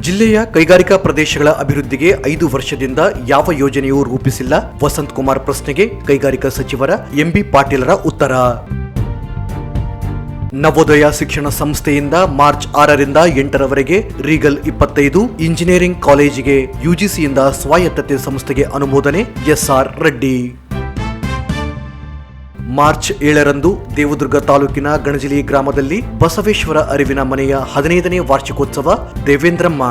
ಜಿಲ್ಲೆಯ ಕೈಗಾರಿಕಾ ಪ್ರದೇಶಗಳ ಅಭಿವೃದ್ಧಿಗೆ ಐದು ವರ್ಷದಿಂದ ಯಾವ ಯೋಜನೆಯೂ ರೂಪಿಸಿಲ್ಲ. ವಸಂತ್ ಕುಮಾರ್ ಪ್ರಶ್ನೆಗೆ ಕೈಗಾರಿಕಾ ಸಚಿವರ ಎಂಬಿ ಪಾಟೀಲರ ಉತ್ತರ. ನವೋದಯ ಶಿಕ್ಷಣ ಸಂಸ್ಥೆಯಿಂದ ಮಾರ್ಚ್ ಆರರಿಂದ ಎಂಟರವರೆಗೆ ರೀಗಲ್ ಇಪ್ಪತ್ತೈದು ಇಂಜಿನಿಯರಿಂಗ್ ಕಾಲೇಜಿಗೆ ಯುಜಿಸಿಯಿಂದ ಸ್ವಾಯತ್ತತೆ ಸಂಸ್ಥೆಗೆ ಅನುಮೋದನೆ ಎಸ್ಆರ್ ರೆಡ್ಡಿ. ಮಾರ್ಚ್ ಏಳರಂದು ದೇವದುರ್ಗ ತಾಲೂಕಿನ ಗಣಜಿಲಿ ಗ್ರಾಮದಲ್ಲಿ ಬಸವೇಶ್ವರ ಅರಿವಿನ ಮನೆಯ ಹದಿನೈದನೇ ವಾರ್ಷಿಕೋತ್ಸವ ದೇವೇಂದ್ರಮ್ಮ.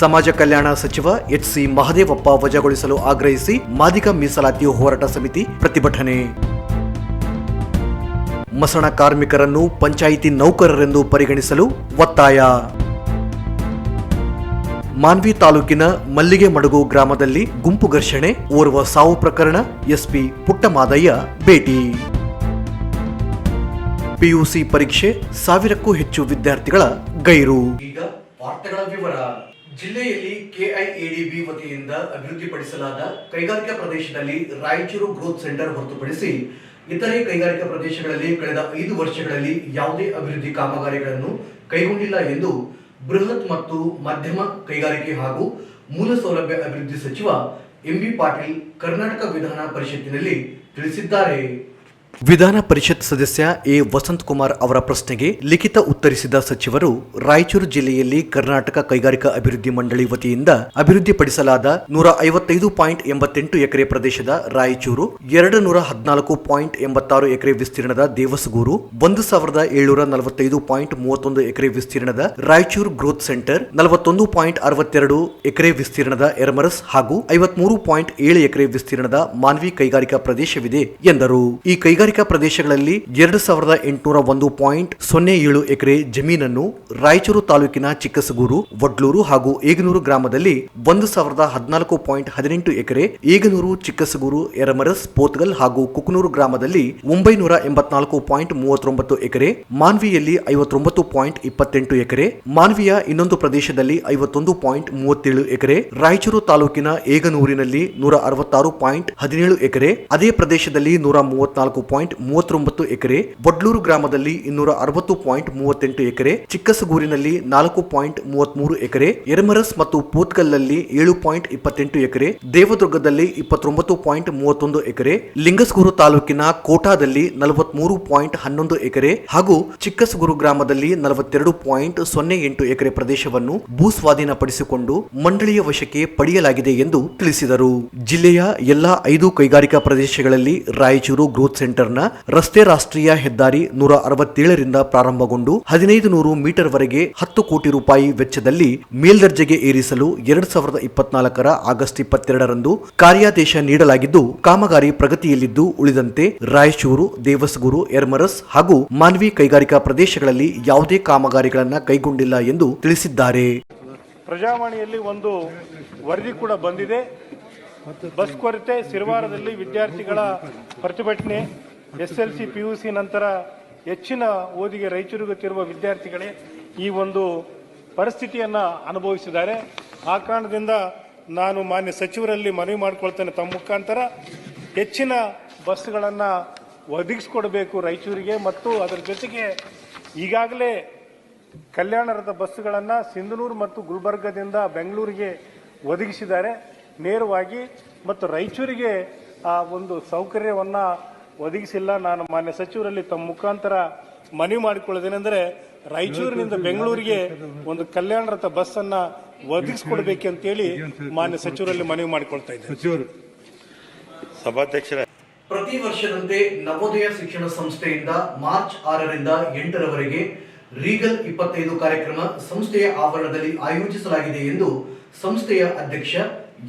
ಸಮಾಜ ಕಲ್ಯಾಣ ಸಚಿವ ಎಚ್ ಸಿ ಮಹದೇವಪ್ಪ ವಜಾಗೊಳಿಸಲು ಆಗ್ರಹಿಸಿ ಮಾದಿಗ ಮೀಸಲಾತಿ ಹೋರಾಟ ಸಮಿತಿ ಪ್ರತಿಭಟನೆ. ಮಸಣ ಕಾರ್ಮಿಕರನ್ನು ಪಂಚಾಯಿತಿ ನೌಕರರೆಂದು ಪರಿಗಣಿಸಲು ಒತ್ತಾಯ. ಮಾನ್ವಿ ತಾಲೂಕಿನ ಮಲ್ಲಿಗೆ ಮಡಗು ಗ್ರಾಮದಲ್ಲಿ ಗುಂಪು ಘರ್ಷಣೆ, ಓರ್ವ ಸಾವು ಪ್ರಕರಣ, ಎಸ್ಪಿ ಪುಟ್ಟಮಾದಯ್ಯ ಭೇಟಿ. ಪಿಯುಸಿ ಪರೀಕ್ಷೆ, ಸಾವಿರಕ್ಕೂ ಹೆಚ್ಚು ವಿದ್ಯಾರ್ಥಿಗಳ ಗೈರು. ಈಗ ವಾರ್ತೆಗಳ ವಿವರ. ಜಿಲ್ಲೆಯಲ್ಲಿ ಕೆಐಎಡಿಬಿ ವತಿಯಿಂದ ಅಭಿವೃದ್ಧಿಪಡಿಸಲಾದ ಕೈಗಾರಿಕಾ ಪ್ರದೇಶದಲ್ಲಿ ರಾಯಚೂರು ಗ್ರೋತ್ ಸೆಂಟರ್ ಹೊರತುಪಡಿಸಿ ಇತರೆ ಕೈಗಾರಿಕಾ ಪ್ರದೇಶಗಳಲ್ಲಿ ಕಳೆದ ಐದು ವರ್ಷಗಳಲ್ಲಿ ಯಾವುದೇ ಅಭಿವೃದ್ಧಿ ಕಾಮಗಾರಿಗಳನ್ನು ಕೈಗೊಂಡಿಲ್ಲ ಎಂದು ಬೃಹತ್ ಮತ್ತು ಮಧ್ಯಮ ಕೈಗಾರಿಕೆ ಹಾಗೂ ಮೂಲ ಸೌಲಭ್ಯ ಅಭಿವೃದ್ಧಿ ಸಚಿವ ಎಂಬಿ ಪಾಟೀಲ್ ಕರ್ನಾಟಕ ವಿಧಾನ ಪರಿಷತ್ತಿನಲ್ಲಿ ತಿಳಿಸಿದ್ದಾರೆ. ವಿಧಾನ ಪರಿಷತ್ ಸದಸ್ಯ ಎ. ವಸಂತ್ ಕುಮಾರ್ ಅವರ ಪ್ರಶ್ನೆಗೆ ಲಿಖಿತ ಉತ್ತರಿಸಿದ ಸಚಿವರು, ರಾಯಚೂರು ಜಿಲ್ಲೆಯಲ್ಲಿ ಕರ್ನಾಟಕ ಕೈಗಾರಿಕಾ ಅಭಿವೃದ್ಧಿ ಮಂಡಳಿ ವತಿಯಿಂದ ಅಭಿವೃದ್ಧಿಪಡಿಸಲಾದ ನೂರ ಐವತ್ತೈದು ಪಾಯಿಂಟ್ ಎಂಬತ್ತೆಂಟು ಎಕರೆ ಪ್ರದೇಶದ ರಾಯಚೂರು, ಎರಡು ನೂರ ಹದಿನಾಲ್ಕು ಪಾಯಿಂಟ್ ಎಂಬತ್ತಾರು ಎಕರೆ ವಿಸ್ತೀರ್ಣದ ದೇವಸಗೂರು, ಒಂದು ಸಾವಿರದ ಏಳುನೂರ ನಲವತ್ತೈದು ಪಾಯಿಂಟ್ ಮೂವತ್ತೊಂದು ಎಕರೆ ವಿಸ್ತೀರ್ಣದ ರಾಯಚೂರು ಗ್ರೋತ್ ಸೆಂಟರ್, ನಲವತ್ತೊಂದು ಪಾಯಿಂಟ್ ಅರವತ್ತೆರಡು ಎಕರೆ ವಿಸ್ತೀರ್ಣದ ಎರ್ಮರಸ್ ಹಾಗೂ ಐವತ್ಮೂರು ಪಾಯಿಂಟ್ ಏಳು ಎಕರೆ ವಿಸ್ತೀರ್ಣದ ಮಾನ್ವಿ ಕೈಗಾರಿಕಾ ಪ್ರದೇಶವಿದೆ ಎಂದರು. ಈ ಕೈಗಾರಿಕಾ ಪ್ರದೇಶಗಳಲ್ಲಿ ಎರಡು ಸಾವಿರದ ಎಂಟುನೂರ ಒಂದು ಪಾಯಿಂಟ್ ಸೊನ್ನೆ ಏಳು ಎಕರೆ ಜಮೀನನ್ನು ರಾಯಚೂರು ತಾಲೂಕಿನ ಚಿಕ್ಕಸಗೂರು, ವಡ್ಲೂರು ಹಾಗೂ ಏಗನೂರು ಗ್ರಾಮದಲ್ಲಿ ಒಂದು ಸಾವಿರದ ಹದಿನಾಲ್ಕು ಪಾಯಿಂಟ್ ಹದಿನೆಂಟು ಎಕರೆ ಏಗನೂರು, ಚಿಕ್ಕಸಗೂರು, ಎರಮರಸ್, ಪೋತ್ಗಲ್ ಹಾಗೂ ಕುಕನೂರು ಗ್ರಾಮದಲ್ಲಿ ಒಂಬೈನೂರ ಎಂಬತ್ನಾಲ್ಕು ಪಾಯಿಂಟ್ ಮೂವತ್ತೊಂಬತ್ತು ಎಕರೆ, ಮಾನ್ವಿಯಲ್ಲಿ ಐವತ್ತೊಂಬತ್ತು ಪಾಯಿಂಟ್ ಇಪ್ಪತ್ತೆಂಟು ಎಕರೆ, ಮಾನ್ವಿಯ ಇನ್ನೊಂದು ಪ್ರದೇಶದಲ್ಲಿ ಐವತ್ತೊಂದು ಪಾಯಿಂಟ್ ಮೂವತ್ತೇಳು ಎಕರೆ, ರಾಯಚೂರು ತಾಲೂಕಿನ ಏಗನೂರಿನಲ್ಲಿ ನೂರ ಅರವತ್ತಾರು ಪಾಯಿಂಟ್ ಹದಿನೇಳು ಎಕರೆ, ಅದೇ ಪ್ರದೇಶದಲ್ಲಿ ನೂರ ಮೂವತ್ನಾಲ್ಕು ಪಾಯಿಂಟ್ ಮೂವತ್ತೊಂಬತ್ತು ಎಕರೆ, ಬಡ್ಲೂರು ಗ್ರಾಮದಲ್ಲಿ ಇನ್ನೂರ ಅರವತ್ತು ಪಾಯಿಂಟ್ ಮೂವತ್ತೆಂಟು ಎಕರೆ, ಚಿಕ್ಕಸಗೂರಿನಲ್ಲಿ ನಾಲ್ಕು ಪಾಯಿಂಟ್ ಮೂವತ್ಮೂರು ಎಕರೆ, ಎರಮರಸ್ ಮತ್ತು ಪೂತ್ಕಲ್ನಲ್ಲಿ ಏಳು ಪಾಯಿಂಟ್ ಇಪ್ಪತ್ತೆಂಟು ಎಕರೆ, ದೇವದುರ್ಗದಲ್ಲಿ ಇಪ್ಪತ್ತೊಂಬತ್ತು ಪಾಯಿಂಟ್ ಮೂವತ್ತೊಂದು ಎಕರೆ, ಲಿಂಗಸ್ಗೂರು ತಾಲೂಕಿನ ಕೋಟಾದಲ್ಲಿ ನಲವತ್ಮೂರು ಪಾಯಿಂಟ್ ಹನ್ನೊಂದು ಎಕರೆ ಹಾಗೂ ಚಿಕ್ಕಸಗೂರು ಗ್ರಾಮದಲ್ಲಿ ನಲವತ್ತೆರಡು ಪಾಯಿಂಟ್ ಸೊನ್ನೆ ಎಂಟು ಎಕರೆ ಪ್ರದೇಶವನ್ನು ಭೂಸ್ವಾಧೀನಪಡಿಸಿಕೊಂಡು ಮಂಡಳಿಯ ವಶಕ್ಕೆ ಪಡೆಯಲಾಗಿದೆ ಎಂದು ತಿಳಿಸಿದರು. ಜಿಲ್ಲೆಯ ಎಲ್ಲಾ ಐದು ಕೈಗಾರಿಕಾ ಪ್ರದೇಶಗಳಲ್ಲಿ ರಾಯಚೂರು ಗ್ರೋತ್ ಸೆಂಟರ್ನ ರಸ್ತೆ ರಾಷ್ಟ್ರೀಯ ಹೆದ್ದಾರಿ ನೂರ ಅರವತ್ತೇಳರಿಂದ ಪ್ರಾರಂಭಗೊಂಡು ಹದಿನೈದು ನೂರು ಮೀಟರ್ ವರೆಗೆ ಹತ್ತು ಕೋಟಿ ರೂಪಾಯಿ ವೆಚ್ಚದಲ್ಲಿ ಮೇಲ್ದರ್ಜೆಗೆ ಏರಿಸಲು ಎರಡ್ ಸಾವಿರದ ಇಪ್ಪತ್ನಾಲ್ಕರ ಆಗಸ್ಟ್ ಇಪ್ಪತ್ತೆರಡರಂದು ಕಾರ್ಯಾದೇಶ ನೀಡಲಾಗಿದ್ದು, ಕಾಮಗಾರಿ ಪ್ರಗತಿಯಲ್ಲಿದ್ದು ಉಳಿದಂತೆ ರಾಯಚೂರು, ದೇವಸಗೂರು, ಎರ್ಮರಸ್ ಹಾಗೂ ಮಾನ್ವಿ ಕೈಗಾರಿಕಾ ಪ್ರದೇಶಗಳಲ್ಲಿ ಯಾವುದೇ ಕಾಮಗಾರಿಗಳನ್ನು ಕೈಗೊಂಡಿಲ್ಲ ಎಂದು ತಿಳಿಸಿದ್ದಾರೆ. ಪ್ರಜಾವಾಣಿಯಲ್ಲಿ ಒಂದು ವರದಿ ಕೂಡ ಬಂದಿದೆ. ಬಸ್ ಕೊರತೆ, ಸಿರವಾರದಲ್ಲಿ ವಿದ್ಯಾರ್ಥಿಗಳ ಪ್ರತಿಭಟನೆ S L C P U C ನಂತರ ಹೆಚ್ಚಿನ ಓದಿಗೆ ರಾಯಚೂರಿಗುತ್ತಿರುವ ವಿದ್ಯಾರ್ಥಿಗಳೇ ಈ ಒಂದು ಪರಿಸ್ಥಿತಿಯನ್ನು ಅನುಭವಿಸಿದ್ದಾರೆ. ಆ ಕಾರಣದಿಂದ ನಾನು ಮಾನ್ಯ ಸಚಿವರಲ್ಲಿ ಮನವಿ ಮಾಡಿಕೊಳ್ತೇನೆ ತಮ್ಮ ಮುಖಾಂತರ. ಹೆಚ್ಚಿನ ಬಸ್ಗಳನ್ನು ಒದಗಿಸ್ಕೊಡ್ಬೇಕು ರಾಯಚೂರಿಗೆ ಮತ್ತು ಅದರ ಜೊತೆಗೆ ಈಗಾಗಲೇ ಕಲ್ಯಾಣರದ ಬಸ್ಸುಗಳನ್ನು ಸಿಂಧನೂರು ಮತ್ತು ಗುಲ್ಬರ್ಗದಿಂದ ಬೆಂಗಳೂರಿಗೆ ಒದಗಿಸಿದ್ದಾರೆ. ನೇರವಾಗಿ ಮತ್ತು ರಾಯಚೂರಿಗೆ ಆ ಒಂದು ಸೌಕರ್ಯವನ್ನು ಒದಗಿಸಿಲ್ಲ. ನಾನು ಮಾನ್ಯ ಸಚಿವರಲ್ಲಿ ತಮ್ಮ ಮುಖಾಂತರ ಮನವಿ ಮಾಡಿಕೊಳ್ಳೋದೇನೆಂದರೆ ರಾಯಚೂರಿನಿಂದ ಬೆಂಗಳೂರಿಗೆ ಒಂದು ಕಲ್ಯಾಣ ರಥ ಬಸ್ಸನ್ನು ಒದಗಿಸ್ಕೊಡ್ಬೇಕಂತೇಳಿ ಮಾನ್ಯ ಸಚಿವರಲ್ಲಿ ಮನವಿ ಮಾಡಿಕೊಳ್ತಾ ಇದ್ದೇನೆ. ಸಭಾಧ್ಯಕ್ಷರ. ಪ್ರತಿ ವರ್ಷದಂತೆ ನವೋದಯ ಶಿಕ್ಷಣ ಸಂಸ್ಥೆಯಿಂದ ಮಾರ್ಚ್ ಆರರಿಂದ ಎಂಟರವರೆಗೆ ರೀಗಲ್ ಇಪ್ಪತ್ತೈದು ಕಾರ್ಯಕ್ರಮ ಸಂಸ್ಥೆಯ ಆವರಣದಲ್ಲಿ ಆಯೋಜಿಸಲಾಗಿದೆ ಎಂದು ಸಂಸ್ಥೆಯ ಅಧ್ಯಕ್ಷ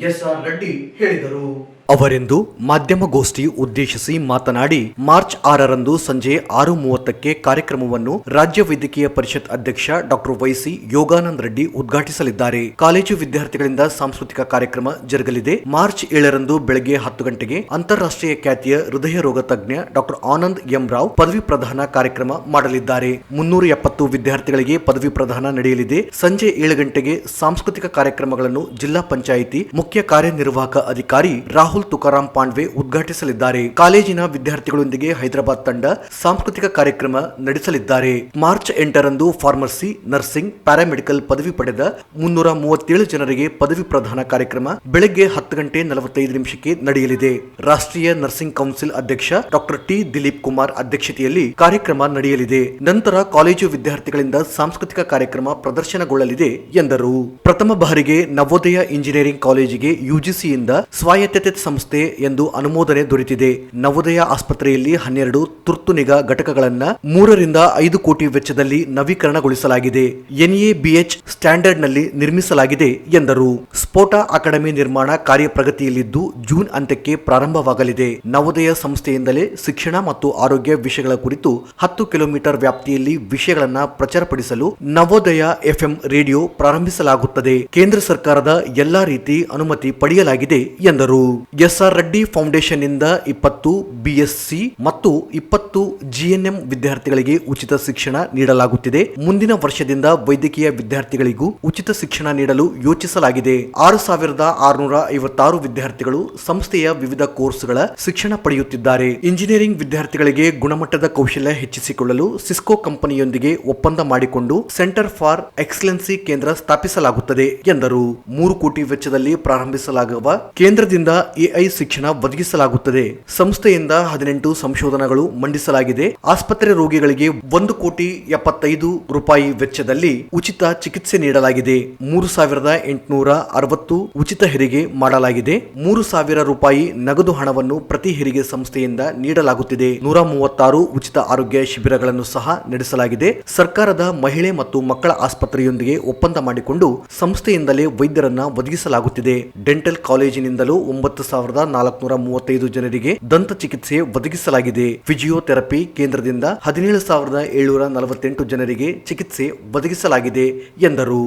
ಎಸ್ ಆರ್ ರೆಡ್ಡಿ ಹೇಳಿದರು. ಅವರೆಂದು ಮಾಧ್ಯಮಗೋಷ್ಠಿ ಉದ್ದೇಶಿಸಿ ಮಾತನಾಡಿ, ಮಾರ್ಚ್ ಆರರಂದು ಸಂಜೆ ಆರು ಮೂವತ್ತಕ್ಕೆ ಕಾರ್ಯಕ್ರಮವನ್ನು ರಾಜ್ಯ ವೈದ್ಯಕೀಯ ಪರಿಷತ್ ಅಧ್ಯಕ್ಷ ಡಾಕ್ಟರ್ ವೈಸಿ ಯೋಗಾನಂದ್ ರೆಡ್ಡಿ ಉದ್ಘಾಟಿಸಲಿದ್ದಾರೆ. ಕಾಲೇಜು ವಿದ್ಯಾರ್ಥಿಗಳಿಂದ ಸಾಂಸ್ಕೃತಿಕ ಕಾರ್ಯಕ್ರಮ ಜರುಗಲಿದೆ. ಮಾರ್ಚ್ ಏಳರಂದು ಬೆಳಗ್ಗೆ ಹತ್ತು ಗಂಟೆಗೆ ಅಂತಾರಾಷ್ಟ್ರೀಯ ಖ್ಯಾತಿಯ ಹೃದಯ ರೋಗ ತಜ್ಞ ಡಾಕ್ಟರ್ ಆನಂದ್ ಎಂ ರಾವ್ ಪದವಿ ಪ್ರದಾನ ಕಾರ್ಯಕ್ರಮ ಮಾಡಲಿದ್ದಾರೆ. ಮುನ್ನೂರ ಎಪ್ಪತ್ತು ವಿದ್ಯಾರ್ಥಿಗಳಿಗೆ ಪದವಿ ಪ್ರದಾನ ನಡೆಯಲಿದೆ. ಸಂಜೆ ಏಳು ಗಂಟೆಗೆ ಸಾಂಸ್ಕೃತಿಕ ಕಾರ್ಯಕ್ರಮಗಳನ್ನು ಜಿಲ್ಲಾ ಪಂಚಾಯಿತಿ ಮುಖ್ಯ ಕಾರ್ಯನಿರ್ವಾಹಕ ಅಧಿಕಾರಿ ರಾಹುಲ್ ರಾಹುಲ್ ತುಕಾರಾಂ ಪಾಂಡ್ವೆ ಉದ್ಘಾಟಿಸಲಿದ್ದಾರೆ. ಕಾಲೇಜಿನ ವಿದ್ಯಾರ್ಥಿಗಳೊಂದಿಗೆ ಹೈದರಾಬಾದ್ ತಂಡ ಸಾಂಸ್ಕೃತಿಕ ಕಾರ್ಯಕ್ರಮ ನಡೆಸಲಿದ್ದಾರೆ. ಮಾರ್ಚ್ ಎಂಟರಂದು ಫಾರ್ಮಸಿ, ನರ್ಸಿಂಗ್, ಪ್ಯಾರಾಮೆಡಿಕಲ್ ಪದವಿ ಪಡೆದ ಮುನ್ನೂರ ಮೂವತ್ತೇಳು ಜನರಿಗೆ ಪದವಿ ಪ್ರದಾನ ಕಾರ್ಯಕ್ರಮ ಬೆಳಗ್ಗೆ ಹತ್ತು ಗಂಟೆ ನಲವತ್ತೈದು ನಿಮಿಷಕ್ಕೆ ನಡೆಯಲಿದೆ. ರಾಷ್ಟ್ರೀಯ ನರ್ಸಿಂಗ್ ಕೌನ್ಸಿಲ್ ಅಧ್ಯಕ್ಷ ಡಾಕ್ಟರ್ ಟಿ ದಿಲೀಪ್ ಕುಮಾರ್ ಅಧ್ಯಕ್ಷತೆಯಲ್ಲಿ ಕಾರ್ಯಕ್ರಮ ನಡೆಯಲಿದೆ. ನಂತರ ಕಾಲೇಜು ವಿದ್ಯಾರ್ಥಿಗಳಿಂದ ಸಾಂಸ್ಕೃತಿಕ ಕಾರ್ಯಕ್ರಮ ಪ್ರದರ್ಶನಗೊಳ್ಳಲಿದೆ ಎಂದರು. ಪ್ರಥಮ ಬಾರಿಗೆ ನವೋದಯ ಇಂಜಿನಿಯರಿಂಗ್ ಕಾಲೇಜಿಗೆ ಯುಜಿಸಿಯಿಂದ ಸ್ವಾಯತ್ತತೆ ಸಂಸ್ಥೆ ಎಂದು ಅನುಮೋದನೆ ದೊರೆತಿದೆ. ನವೋದಯ ಆಸ್ಪತ್ರೆಯಲ್ಲಿ ಹನ್ನೆರಡು ತುರ್ತು ನಿಗಾ ಘಟಕಗಳನ್ನ ಮೂರರಿಂದ ಐದು ಕೋಟಿ ವೆಚ್ಚದಲ್ಲಿ ನವೀಕರಣಗೊಳಿಸಲಾಗಿದೆ. ಎನ್ಎಬಿಎಚ್ ಸ್ಟ್ಯಾಂಡರ್ಡ್ನಲ್ಲಿ ನಿರ್ಮಿಸಲಾಗಿದೆ ಎಂದರು. ಸ್ಫೋಟ ಅಕಾಡೆಮಿ ನಿರ್ಮಾಣ ಕಾರ್ಯ ಪ್ರಗತಿಯಲ್ಲಿದ್ದು ಜೂನ್ ಅಂತ್ಯಕ್ಕೆ ಪ್ರಾರಂಭವಾಗಲಿದೆ. ನವೋದಯ ಸಂಸ್ಥೆಯಿಂದಲೇ ಶಿಕ್ಷಣ ಮತ್ತು ಆರೋಗ್ಯ ವಿಷಯಗಳ ಕುರಿತು ಹತ್ತು ಕಿಲೋಮೀಟರ್ ವ್ಯಾಪ್ತಿಯಲ್ಲಿ ವಿಷಯಗಳನ್ನು ಪ್ರಚಾರಪಡಿಸಲು ನವೋದಯ ಎಫ್ಎಂ ರೇಡಿಯೋ ಪ್ರಾರಂಭಿಸಲಾಗುತ್ತದೆ. ಕೇಂದ್ರ ಸರ್ಕಾರದ ಎಲ್ಲಾ ರೀತಿ ಅನುಮತಿ ಪಡೆಯಲಾಗಿದೆ ಎಂದರು. ಎಸ್ಆರ್ ರೆಡ್ಡಿ ಫೌಂಡೇಶನ್ ಇಂದ ಇಪ್ಪತ್ತು ಬಿಎಸ್ಸಿ ಮತ್ತು ಇಪ್ಪತ್ತು ಜಿಎನ್ಎಂ ವಿದ್ಯಾರ್ಥಿಗಳಿಗೆ ಉಚಿತ ಶಿಕ್ಷಣ ನೀಡಲಾಗುತ್ತಿದೆ. ಮುಂದಿನ ವರ್ಷದಿಂದ ವೈದ್ಯಕೀಯ ವಿದ್ಯಾರ್ಥಿಗಳಿಗೂ ಉಚಿತ ಶಿಕ್ಷಣ ನೀಡಲು ಯೋಚಿಸಲಾಗಿದೆ. ಆರು ಸಾವಿರದ ಆರುನೂರ ಐವತ್ತಾರು ವಿದ್ಯಾರ್ಥಿಗಳು ಸಂಸ್ಥೆಯ ವಿವಿಧ ಕೋರ್ಸ್ಗಳ ಶಿಕ್ಷಣ ಪಡೆಯುತ್ತಿದ್ದಾರೆ. ಇಂಜಿನಿಯರಿಂಗ್ ವಿದ್ಯಾರ್ಥಿಗಳಿಗೆ ಗುಣಮಟ್ಟದ ಕೌಶಲ್ಯ ಹೆಚ್ಚಿಸಿಕೊಳ್ಳಲು ಸಿಸ್ಕೋ ಕಂಪನಿಯೊಂದಿಗೆ ಒಪ್ಪಂದ ಮಾಡಿಕೊಂಡು ಸೆಂಟರ್ ಫಾರ್ ಎಕ್ಸಲೆನ್ಸಿ ಕೇಂದ್ರ ಸ್ಥಾಪಿಸಲಾಗುತ್ತದೆ ಎಂದರು. ಮೂರು ಕೋಟಿ ವೆಚ್ಚದಲ್ಲಿ ಪ್ರಾರಂಭಿಸಲಾಗುವ ಕೇಂದ್ರದಿಂದ ಎಐ ಶಿಕ್ಷಣ ಒದಗಿಸಲಾಗುತ್ತದೆ. ಸಂಸ್ಥೆಯಿಂದ ಹದಿನೆಂಟು ಸಂಶೋಧನೆಗಳು ಮಂಡಿಸಲಾಗಿದೆ. ಆಸ್ಪತ್ರೆ ರೋಗಿಗಳಿಗೆ ಒಂದು ಕೋಟಿ ಎಪ್ಪತ್ತೈದು ರೂಪಾಯಿ ವೆಚ್ಚದಲ್ಲಿ ಉಚಿತ ಚಿಕಿತ್ಸೆ ನೀಡಲಾಗಿದೆ. ಮೂರು ಸಾವಿರದ ಎಂಟುನೂರ ಅರವತ್ತು ಉಚಿತ ಹೆರಿಗೆ ಮಾಡಲಾಗಿದೆ. ಮೂರು ಸಾವಿರ ರೂಪಾಯಿ ನಗದು ಹಣವನ್ನು ಪ್ರತಿ ಹೆರಿಗೆ ಸಂಸ್ಥೆಯಿಂದ ನೀಡಲಾಗುತ್ತಿದೆ. ನೂರ ಮೂವತ್ತಾರು ಉಚಿತ ಆರೋಗ್ಯ ಶಿಬಿರಗಳನ್ನು ಸಹ ನಡೆಸಲಾಗಿದೆ. ಸರ್ಕಾರದ ಮಹಿಳೆ ಮತ್ತು ಮಕ್ಕಳ ಆಸ್ಪತ್ರೆಯೊಂದಿಗೆ ಒಪ್ಪಂದ ಮಾಡಿಕೊಂಡು ಸಂಸ್ಥೆಯಿಂದಲೇ ವೈದ್ಯರನ್ನ ಒದಗಿಸಲಾಗುತ್ತಿದೆ. ಡೆಂಟಲ್ ಕಾಲೇಜಿನಿಂದಲೂ ಒಂಬತ್ತು ಸಾವಿರದ ನಾಲ್ಕುನೂರ ಮೂವತ್ತೈದು ಜನರಿಗೆ ದಂತ ಚಿಕಿತ್ಸೆ ಒದಗಿಸಲಾಗಿದೆ ಫಿಜಿಯೋಥೆರಪಿ ಕೇಂದ್ರದಿಂದ ಹದಿನೇಳು ಸಾವಿರದ ಏಳ್ನೂರ ನಲವತ್ತೆಂಟು ಜನರಿಗೆ ಚಿಕಿತ್ಸೆ ಒದಗಿಸಲಾಗಿದೆ ಎಂದರು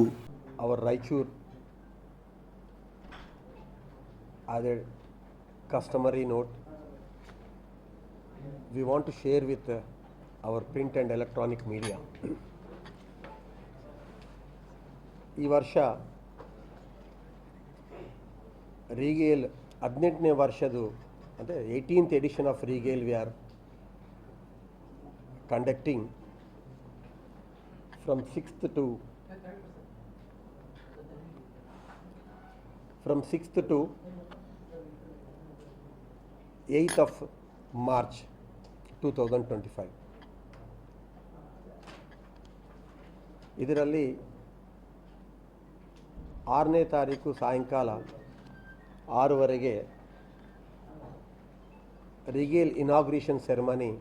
our Raichur as a customary note, we want to share with uh, our print and electronic. ಈ ವರ್ಷ ರೀಗೇಲ್ ಹದಿನೆಂಟನೇ ವರ್ಷದು ಅಂದರೆ eighteenth edition of Regal we are conducting from sixth to from 6th to 8th of March 2025. ಇದರಲ್ಲಿ ಆರನೇ ತಾರೀಕು ಸಾಯಂಕಾಲ ಆರೂವರೆಗೆ Regal inauguration ceremony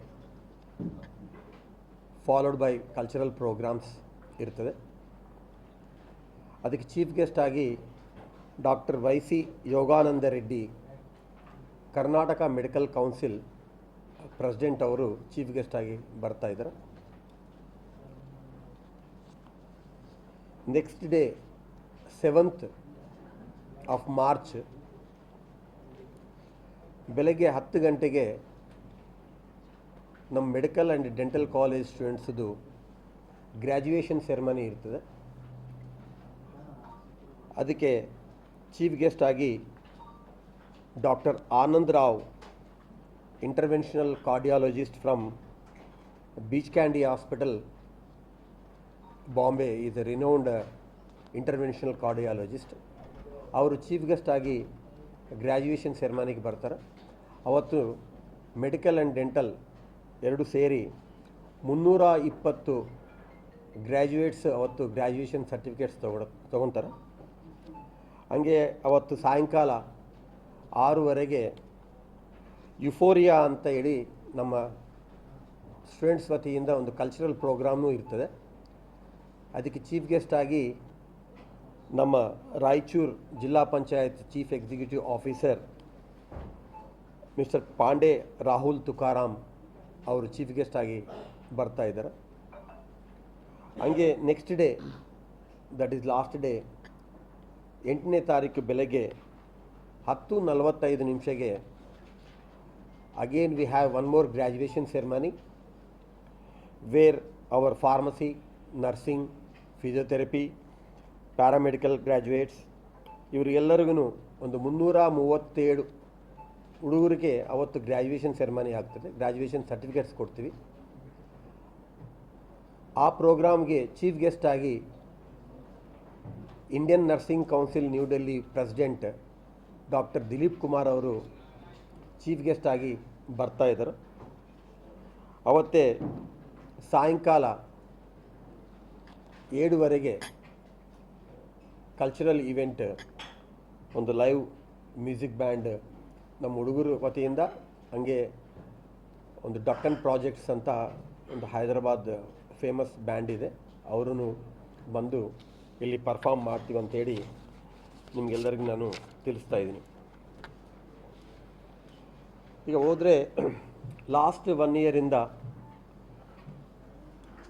followed by cultural programmes ಇರ್ತದೆ. ಅದಕ್ಕೆ ಚೀಫ್ ಗೆಸ್ಟ್ ಆಗಿ doctor Y C Yogananda Reddy, Karnataka medical council president ಅವರು chief guest ಆಗಿ ಬರ್ತಾ ಇದ್ದಾರೆ. Next day seventh of March ಬೆಳಗ್ಗೆ ಹತ್ತು ಗಂಟೆಗೆ ನಮ್ಮ ಮೆಡಿಕಲ್ ಆ್ಯಂಡ್ ಡೆಂಟಲ್ ಕಾಲೇಜ್ ಸ್ಟೂಡೆಂಟ್ಸ್ದು ಗ್ರ್ಯಾಜುಯೇಷನ್ ಸೆರೆಮನಿ ಇರ್ತದೆ. ಅದಕ್ಕೆ ಚೀಫ್ ಗೆಸ್ಟ್ ಆಗಿ doctor Anand Rao, interventional cardiologist from Breach Candy hospital, Bombay is a renowned interventional cardiologist. ಅವರು ಚೀಫ್ ಗೆಸ್ಟ್ ಆಗಿ ಗ್ರ್ಯಾಜುಯೇಷನ್ ಸೆರೆಮನಿಗೆ ಬರ್ತಾರೆ. ಅವತ್ತು ಮೆಡಿಕಲ್ ಆ್ಯಂಡ್ ಡೆಂಟಲ್ ಎರಡು ಸೇರಿ ಮುನ್ನೂರ ಇಪ್ಪತ್ತು ಗ್ರ್ಯಾಜುಯೇಟ್ಸ್ ಅವತ್ತು ಗ್ರ್ಯಾಜುಯೇಷನ್ ಸರ್ಟಿಫಿಕೇಟ್ಸ್ ತೊಗೊಡ, ತೊಗೊತಾರೆ. ಹಂಗೆ ಅವತ್ತು ಸಾಯಂಕಾಲ ಆರೂವರೆಗೆ ಯುಫೋರಿಯಾ ಅಂತ ಹೇಳಿ ನಮ್ಮ ಸ್ಟೂಡೆಂಟ್ಸ್ ವತಿಯಿಂದ ಒಂದು ಕಲ್ಚರಲ್ ಪ್ರೋಗ್ರಾಮೂ ಇರ್ತದೆ. ಅದಕ್ಕೆ ಚೀಫ್ ಗೆಸ್ಟಾಗಿ ನಮ್ಮ Raichur zilla panchayat chief executive officer mister Pandey Rahul Tukaram ಅವರು ಚೀಫ್ ಗೆಸ್ಟ್ ಆಗಿ ಬರ್ತಾ ಇದ್ದಾರೆ. ಹಂಗೆ next day that is last day ಎಂಟನೇ ತಾರೀಕು ಬೆಳಗ್ಗೆ ಹತ್ತು ನಲವತ್ತೈದು ನಿಮಿಷಗೆ again we have one more graduation ceremony where our pharmacy nursing physiotherapy paramedical graduates ಇವರಿಗೆಲ್ಲರಿಗೂ ಒಂದು ಮುನ್ನೂರ ಮೂವತ್ತೇಳು ಹುಡುಗರಿಗೆ ಅವತ್ತು ಗ್ರ್ಯಾಜುಯೇಷನ್ ಸೆರೆಮನಿ ಆಗ್ತದೆ. ಗ್ರ್ಯಾಜುಯೇಷನ್ ಸರ್ಟಿಫಿಕೇಟ್ಸ್ ಕೊಡ್ತೀವಿ. ಆ ಪ್ರೋಗ್ರಾಮ್ಗೆ ಚೀಫ್ ಗೆಸ್ಟ್ ಆಗಿ Indian nursing council New Delhi president doctor Dilip Kumar ಅವರು ಚೀಫ್ ಗೆಸ್ಟ್ ಆಗಿ ಬರ್ತಾ ಇದ್ದರು. ಅವತ್ತೇ ಸಾಯಂಕಾಲ ಏಳುವರೆಗೆ ಕಲ್ಚರಲ್ ಈವೆಂಟ್ ಒಂದು ಲೈವ್ ಮ್ಯೂಸಿಕ್ ಬ್ಯಾಂಡ್ ನಮ್ಮ ಹುಡುಗರು ವತಿಯಿಂದ ಹಂಗೆ ಒಂದು ಡಕ್ಕನ್ ಪ್ರಾಜೆಕ್ಟ್ಸ್ ಅಂತ ಒಂದು ಹೈದರಾಬಾದ್ ಫೇಮಸ್ ಬ್ಯಾಂಡ್ ಇದೆ. ಅವರು ಬಂದು ಇಲ್ಲಿ ಪರ್ಫಾರ್ಮ್ ಮಾಡ್ತೀವಿ ಅಂತೇಳಿ ನಿಮಗೆಲ್ಲರಿಗೂ ನಾನು ತಿಳಿಸ್ತಾ ಇದ್ದೀನಿ. ಈಗ ಹೋದರೆ ಲಾಸ್ಟ್ ಒನ್ ಇಯರಿಂದ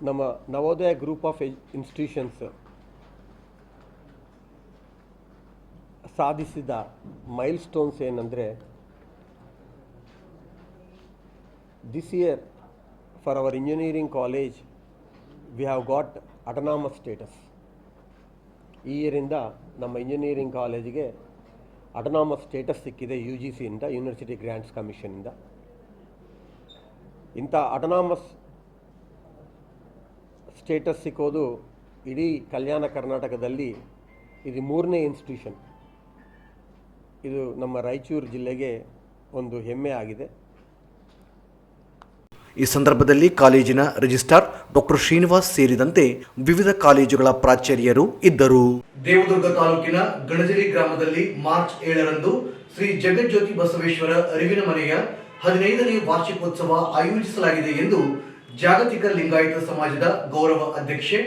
ನಮ್ಮ ನವೋದಯ ಗ್ರೂಪ್ ಆಫ್ ಇನ್ಸ್ಟಿಟ್ಯೂಷನ್ಸ್ ಸಾಧಿಸಿದ ಮೈಲ್ ಸ್ಟೋನ್ಸ್ ಏನಂದರೆ this year for our engineering college we have got autonomous status ಈ ಇಯರಿಂದ ನಮ್ಮ ಇಂಜಿನಿಯರಿಂಗ್ ಕಾಲೇಜಿಗೆ ಅಟನಾಮಸ್ ಸ್ಟೇಟಸ್ ಸಿಕ್ಕಿದೆ ಯು ಜಿ ಸಿಯಿಂದ ಯೂನಿವರ್ಸಿಟಿ ಗ್ರ್ಯಾಂಟ್ಸ್ ಕಮಿಷನಿಂದ ಇಂಥ ಅಟನಾಮಸ್ ಸ್ಟೇಟಸ್ ಸಿಕ್ಕೋದು ಇಡೀ ಕಲ್ಯಾಣ ಕರ್ನಾಟಕದಲ್ಲಿ ಇದು ಮೂರನೇ ಇನ್ಸ್ಟಿಟ್ಯೂಷನ್ ಇದು ನಮ್ಮ ರಾಯಚೂರು ಜಿಲ್ಲೆಗೆ ಒಂದು ಹೆಮ್ಮೆ ಆಗಿದೆ ಈ ಸಂದರ್ಭದಲ್ಲಿ ಕಾಲೇಜಿನ ರಿಜಿಸ್ಟ್ರಾರ್ ಡಾಕ್ಟರ್ ಶ್ರೀನಿವಾಸ್ ಸೇರಿದಂತೆ ವಿವಿಧ ಕಾಲೇಜುಗಳ ಪ್ರಾಚಾರ್ಯರು ಇದ್ದರು. ದೇವದುರ್ಗ ತಾಲೂಕಿನ ಗಣಜಲಿ ಗ್ರಾಮದಲ್ಲಿ ಮಾರ್ಚ್ ಏಳರಂದು ಶ್ರೀ ಜಗಜ್ಯೋತಿ ಬಸವೇಶ್ವರ ಅರಿವಿನ ಮನೆಯ ಹದಿನೈದನೇ ವಾರ್ಷಿಕೋತ್ಸವ ಆಯೋಜಿಸಲಾಗಿದೆ ಎಂದು ಜಾಗತಿಕ ಲಿಂಗಾಯತ ಸಮಾಜದ ಗೌರವ ಅಧ್ಯಕ್ಷೆ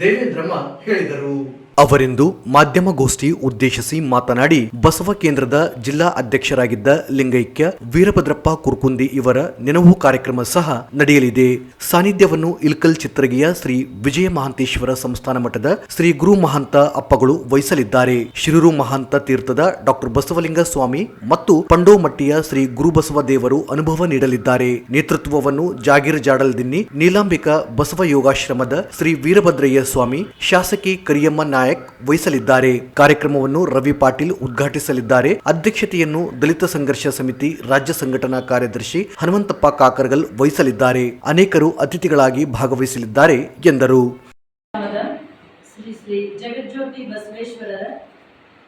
ದೇವೇಂದ್ರಮ್ಮ ಹೇಳಿದರು. ಅವರಿಂದು ಮಾಧ್ಯಮಗೋಷ್ಠಿ ಉದ್ದೇಶಿಸಿ ಮಾತನಾಡಿ, ಬಸವ ಕೇಂದ್ರದ ಜಿಲ್ಲಾ ಅಧ್ಯಕ್ಷರಾಗಿದ್ದ ಲಿಂಗೈಕ್ಯ ವೀರಭದ್ರಪ್ಪ ಕುರ್ಕುಂದಿ ಇವರ ನೆನವು ಕಾರ್ಯಕ್ರಮ ಸಹ ನಡೆಯಲಿದೆ. ಸಾನ್ನಿಧ್ಯವನ್ನು ಇಲ್ಕಲ್ ಚಿತ್ರಗಿಯ ಶ್ರೀ ವಿಜಯ ಮಹಾಂತೇಶ್ವರ ಸಂಸ್ಥಾನ ಮಠದ ಶ್ರೀ ಗುರು ಮಹಾಂತ ಅಪ್ಪಗಳು ವಹಿಸಲಿದ್ದಾರೆ. ಶಿರೂರು ಮಹಾಂತ ತೀರ್ಥದ ಡಾಕ್ಟರ್ ಬಸವಲಿಂಗ ಸ್ವಾಮಿ ಮತ್ತು ಪಂಡೋಮಟ್ಟಿಯ ಶ್ರೀ ಗುರುಬಸವ ದೇವರು ಅನುಭವ ನೀಡಲಿದ್ದಾರೆ. ನೇತೃತ್ವವನ್ನು ಜಾಗೀರ್ ಜಾಡಲ್ದಿನ್ನಿ, ನೀಲಾಂಬಿಕಾ ಬಸವ ಯೋಗಾಶ್ರಮದ ಶ್ರೀ ವೀರಭದ್ರಯ್ಯ ಸ್ವಾಮಿ, ಶಾಸಕಿ ಕರಿಯಮ್ಮ ನಾಯಕ್ ವಹಿಸಲಿದ್ದಾರೆ. ಕಾರ್ಯಕ್ರಮವನ್ನು ರವಿ ಪಾಟೀಲ್ ಉದ್ಘಾಟಿಸಲಿದ್ದಾರೆ. ಅಧ್ಯಕ್ಷತೆಯನ್ನು ದಲಿತ ಸಂಘರ್ಷ ಸಮಿತಿ ರಾಜ್ಯ ಸಂಘಟನಾ ಕಾರ್ಯದರ್ಶಿ ಹನುಮಂತಪ್ಪ ಕಾಕರ್ಗಲ್ ವಹಿಸಲಿದ್ದಾರೆ. ಅನೇಕರು ಅತಿಥಿಗಳಾಗಿ ಭಾಗವಹಿಸಲಿದ್ದಾರೆ ಎಂದರು.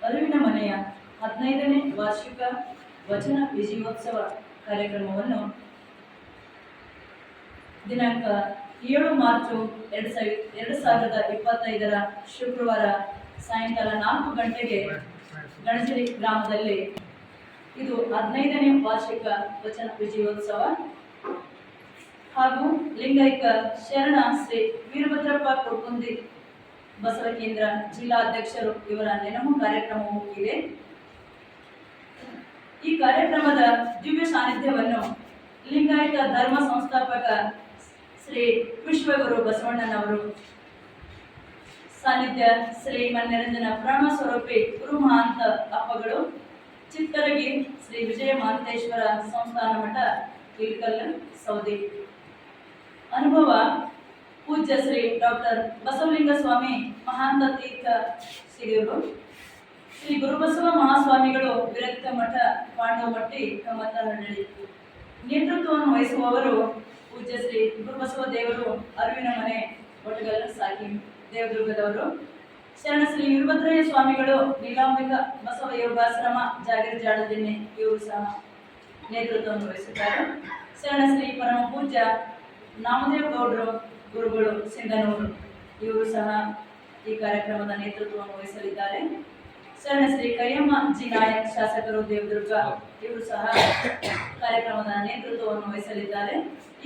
ಅರಿವಿನ ಮನೆಯ ವಾರ್ಷಿಕ ವಚನ ವಿಜಯೋತ್ಸವ ಕಾರ್ಯಕ್ರಮವನ್ನು ದಿನಾಂಕ ಏಳು ಮಾರ್ಚು ಎರಡು ಸಾವಿರ ಎರಡು ಸಾವಿರದ ಇಪ್ಪತ್ತೈದರ ಶುಕ್ರವಾರ ಸಾಯಂಕಾಲ ನಾಲ್ಕು ಗಂಟೆಗೆ ಗಣಜರಿ ಗ್ರಾಮದಲ್ಲಿ ಇದು ಹದಿನೈದನೇ ವಾರ್ಷಿಕ ವಚನ ವಿಜಯೋತ್ಸವ. ಹಾಗೂ ಲಿಂಗೈಕ ಶರಣ ಶ್ರೀ ವೀರಭದ್ರಪ್ಪ ಕುರ್ಕುಂದಿ ಬಸವ ಕೇಂದ್ರ ಜಿಲ್ಲಾಧ್ಯಕ್ಷರು ಇವರ ನೆನಪು ಕಾರ್ಯಕ್ರಮವೂ ಇದೆ. ಈ ಕಾರ್ಯಕ್ರಮದ ದಿವ್ಯ ಸಾನ್ನಿಧ್ಯವನ್ನು ಲಿಂಗಾಯತ ಧರ್ಮ ಸಂಸ್ಥಾಪಕ ಶ್ರೀ ವಿಶ್ವಗುರು ಬಸವಣ್ಣನವರು. ಸಾನ್ನಿಧ್ಯ ಶ್ರೀ ಮನ್ನಿರಂಜನ ಪ್ರಾಣ ಸ್ವರೂಪಿ ಗುರು ಮಹಾಂತ ಅಪ್ಪಗಳು. ಚಿತ್ತರಗಿ ಶ್ರೀ ವಿಜಯ ಮಹಾಂತೇಶ್ವರ ಸಂಸ್ಥಾನ ಮಠ, ಇಲ್ಕಲ್, ಸೌದಿ. ಅನುಭವ, ಪೂಜ್ಯ ಶ್ರೀ ಡಾಕ್ಟರ್ ಬಸವಲಿಂಗ ಸ್ವಾಮಿ ಮಹಾಂತ ತೀರ್ಥ ಸಿರಿಯವರು ಶ್ರೀ ಗುರುಬಸವ ಮಹಾಸ್ವಾಮಿಗಳು ವಿರಕ್ತ ಮಠ ಪಾಂಡವಮಟ್ಟಿ ನಡೆಯಿತು ನೇತೃತ್ವವನ್ನು ವಹಿಸುವವರು ಪೂಜ್ಯ ಶ್ರೀ ಗುರುಬಸವ ದೇವರು ಅರಿವಿನ ಮನೆ ಒಟ್ಟಗಲ್ ಸಾಕಿ ದೇವದುರ್ಗದವರು ಶರಣ ಶ್ರೀ ವೀರಭದ್ರಯ್ಯ ಸ್ವಾಮಿಗಳು ನೀಲಾಂಬಿಕ ಬಸವ ಯೋಗಾಶ್ರಮ, ಜಾಗೀರ್ ಜಾಡದಿನ್ನೆ ಇವರು ಸಹ ನೇತೃತ್ವವನ್ನು ವಹಿಸುತ್ತಾರೆ. ಶರಣ ಶ್ರೀ ಪರಮ ಪೂಜ್ಯ ನಾಮದೇವ ಗೌಡರು, ಗುರುಗಳು, ಸಿಂಧನೂರು ಇವರು ಸಹ ಈ ಕಾರ್ಯಕ್ರಮದ ನೇತೃತ್ವವನ್ನು ವಹಿಸಲಿದ್ದಾರೆ. ಶರಣ ಶ್ರೀ ಕರಿಯಮ್ಮ ಜಿ ನಾಯಕ್, ಶಾಸಕರು ದೇವದುರ್ಗ ಇವರು ಸಹ ಕಾರ್ಯಕ್ರಮದ ನೇತೃತ್ವವನ್ನು ವಹಿಸಲಿದ್ದಾರೆ.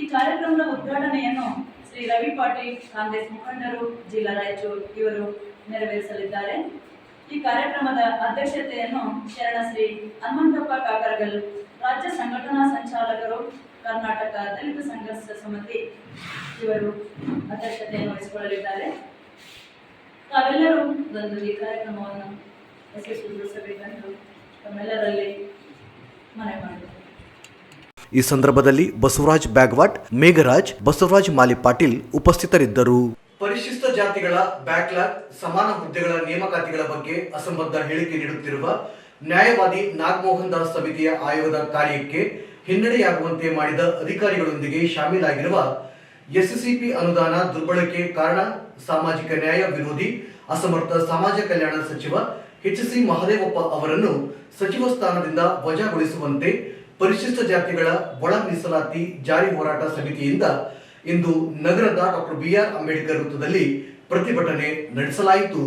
ಈ ಕಾರ್ಯಕ್ರಮದ ಉದ್ಘಾಟನೆಯನ್ನು ಶ್ರೀ ರವಿ ಪಾಟೀಲ್, ಕಾಂಗ್ರೆಸ್ ಮುಖಂಡರು, ಜಿಲ್ಲಾ ರಾಯಚೂರು ಇವರು ನೆರವೇರಿಸಲಿದ್ದಾರೆ. ಈ ಕಾರ್ಯಕ್ರಮದ ಅಧ್ಯಕ್ಷತೆಯನ್ನು ಶರಣ ಶ್ರೀ ಹನುಮಂತಪ್ಪ ಕಾಕರಗಲ್, ರಾಜ್ಯ ಸಂಘಟನಾ ಸಂಚಾಲಕರು, ಕರ್ನಾಟಕ ದಲಿತ ಸಂಘರ್ಷ ಸಮಿತಿ ಇವರು ಅಧ್ಯಕ್ಷತೆಯನ್ನು ವಹಿಸಿಕೊಳ್ಳಲಿದ್ದಾರೆ. ತಾವೆಲ್ಲರೂ ಬಂದು ಈ ಕಾರ್ಯಕ್ರಮವನ್ನು ಯಶಸ್ವಿಗೊಳಿಸಬೇಕೆಂದು ತಮ್ಮೆಲ್ಲರಲ್ಲಿ ಮನವಿ ಮಾಡಿದ್ದೇನೆ ಈ ಸಂದರ್ಭದಲ್ಲಿ ಬಸವರಾಜ್ ಬ್ಯಾಗ್ವಾಟ್, ಮೇಘರಾಜ್, ಬಸವರಾಜ್ ಮಾಲಿ ಪಾಟೀಲ್ ಉಪಸ್ಥಿತರಿದ್ದರು. ಪರಿಶಿಷ್ಟ ಜಾತಿಗಳ ಬ್ಯಾಕ್ಲಾಗ್, ಸಮಾನ ಹುದ್ದೆಗಳ ನೇಮಕಾತಿಗಳ ಬಗ್ಗೆ ಅಸಂಬದ್ಧ ಹೇಳಿಕೆ ನೀಡುತ್ತಿರುವ ನ್ಯಾಯವಾದಿ ನಾಗಮೋಹನ್ ದಾಸ್ ಸಮಿತಿಯ ಆಯೋಗದ ಕಾರ್ಯಕ್ಕೆ ಹಿನ್ನಡೆಯಾಗುವಂತೆ ಮಾಡಿದ ಅಧಿಕಾರಿಗಳೊಂದಿಗೆ ಶಾಮೀಲಾಗಿರುವ ಎಸ್ಸಿಪಿ ಅನುದಾನ ದುರ್ಬಳಕೆ ಕಾರಣ, ಸಾಮಾಜಿಕ ನ್ಯಾಯ ವಿರೋಧಿ, ಅಸಮರ್ಥ ಸಮಾಜ ಕಲ್ಯಾಣ ಸಚಿವ ಎಚ್ ಸಿ ಮಹದೇವಪ್ಪ ಅವರನ್ನು ಸಚಿವ ಸ್ಥಾನದಿಂದ ವಜಾಗೊಳಿಸುವಂತೆ ಪರಿಶಿಷ್ಟ ಜಾತಿಗಳ ಒಳ ಮೀಸಲಾತಿ ಜಾರಿ ಹೋರಾಟ ಸಮಿತಿಯಿಂದ ಇಂದು ನಗರದ ಡಾಕ್ಟರ್ ಬಿಆರ್ ಅಂಬೇಡ್ಕರ್ ವೃತ್ತದಲ್ಲಿ ಪ್ರತಿಭಟನೆ ನಡೆಸಲಾಯಿತು.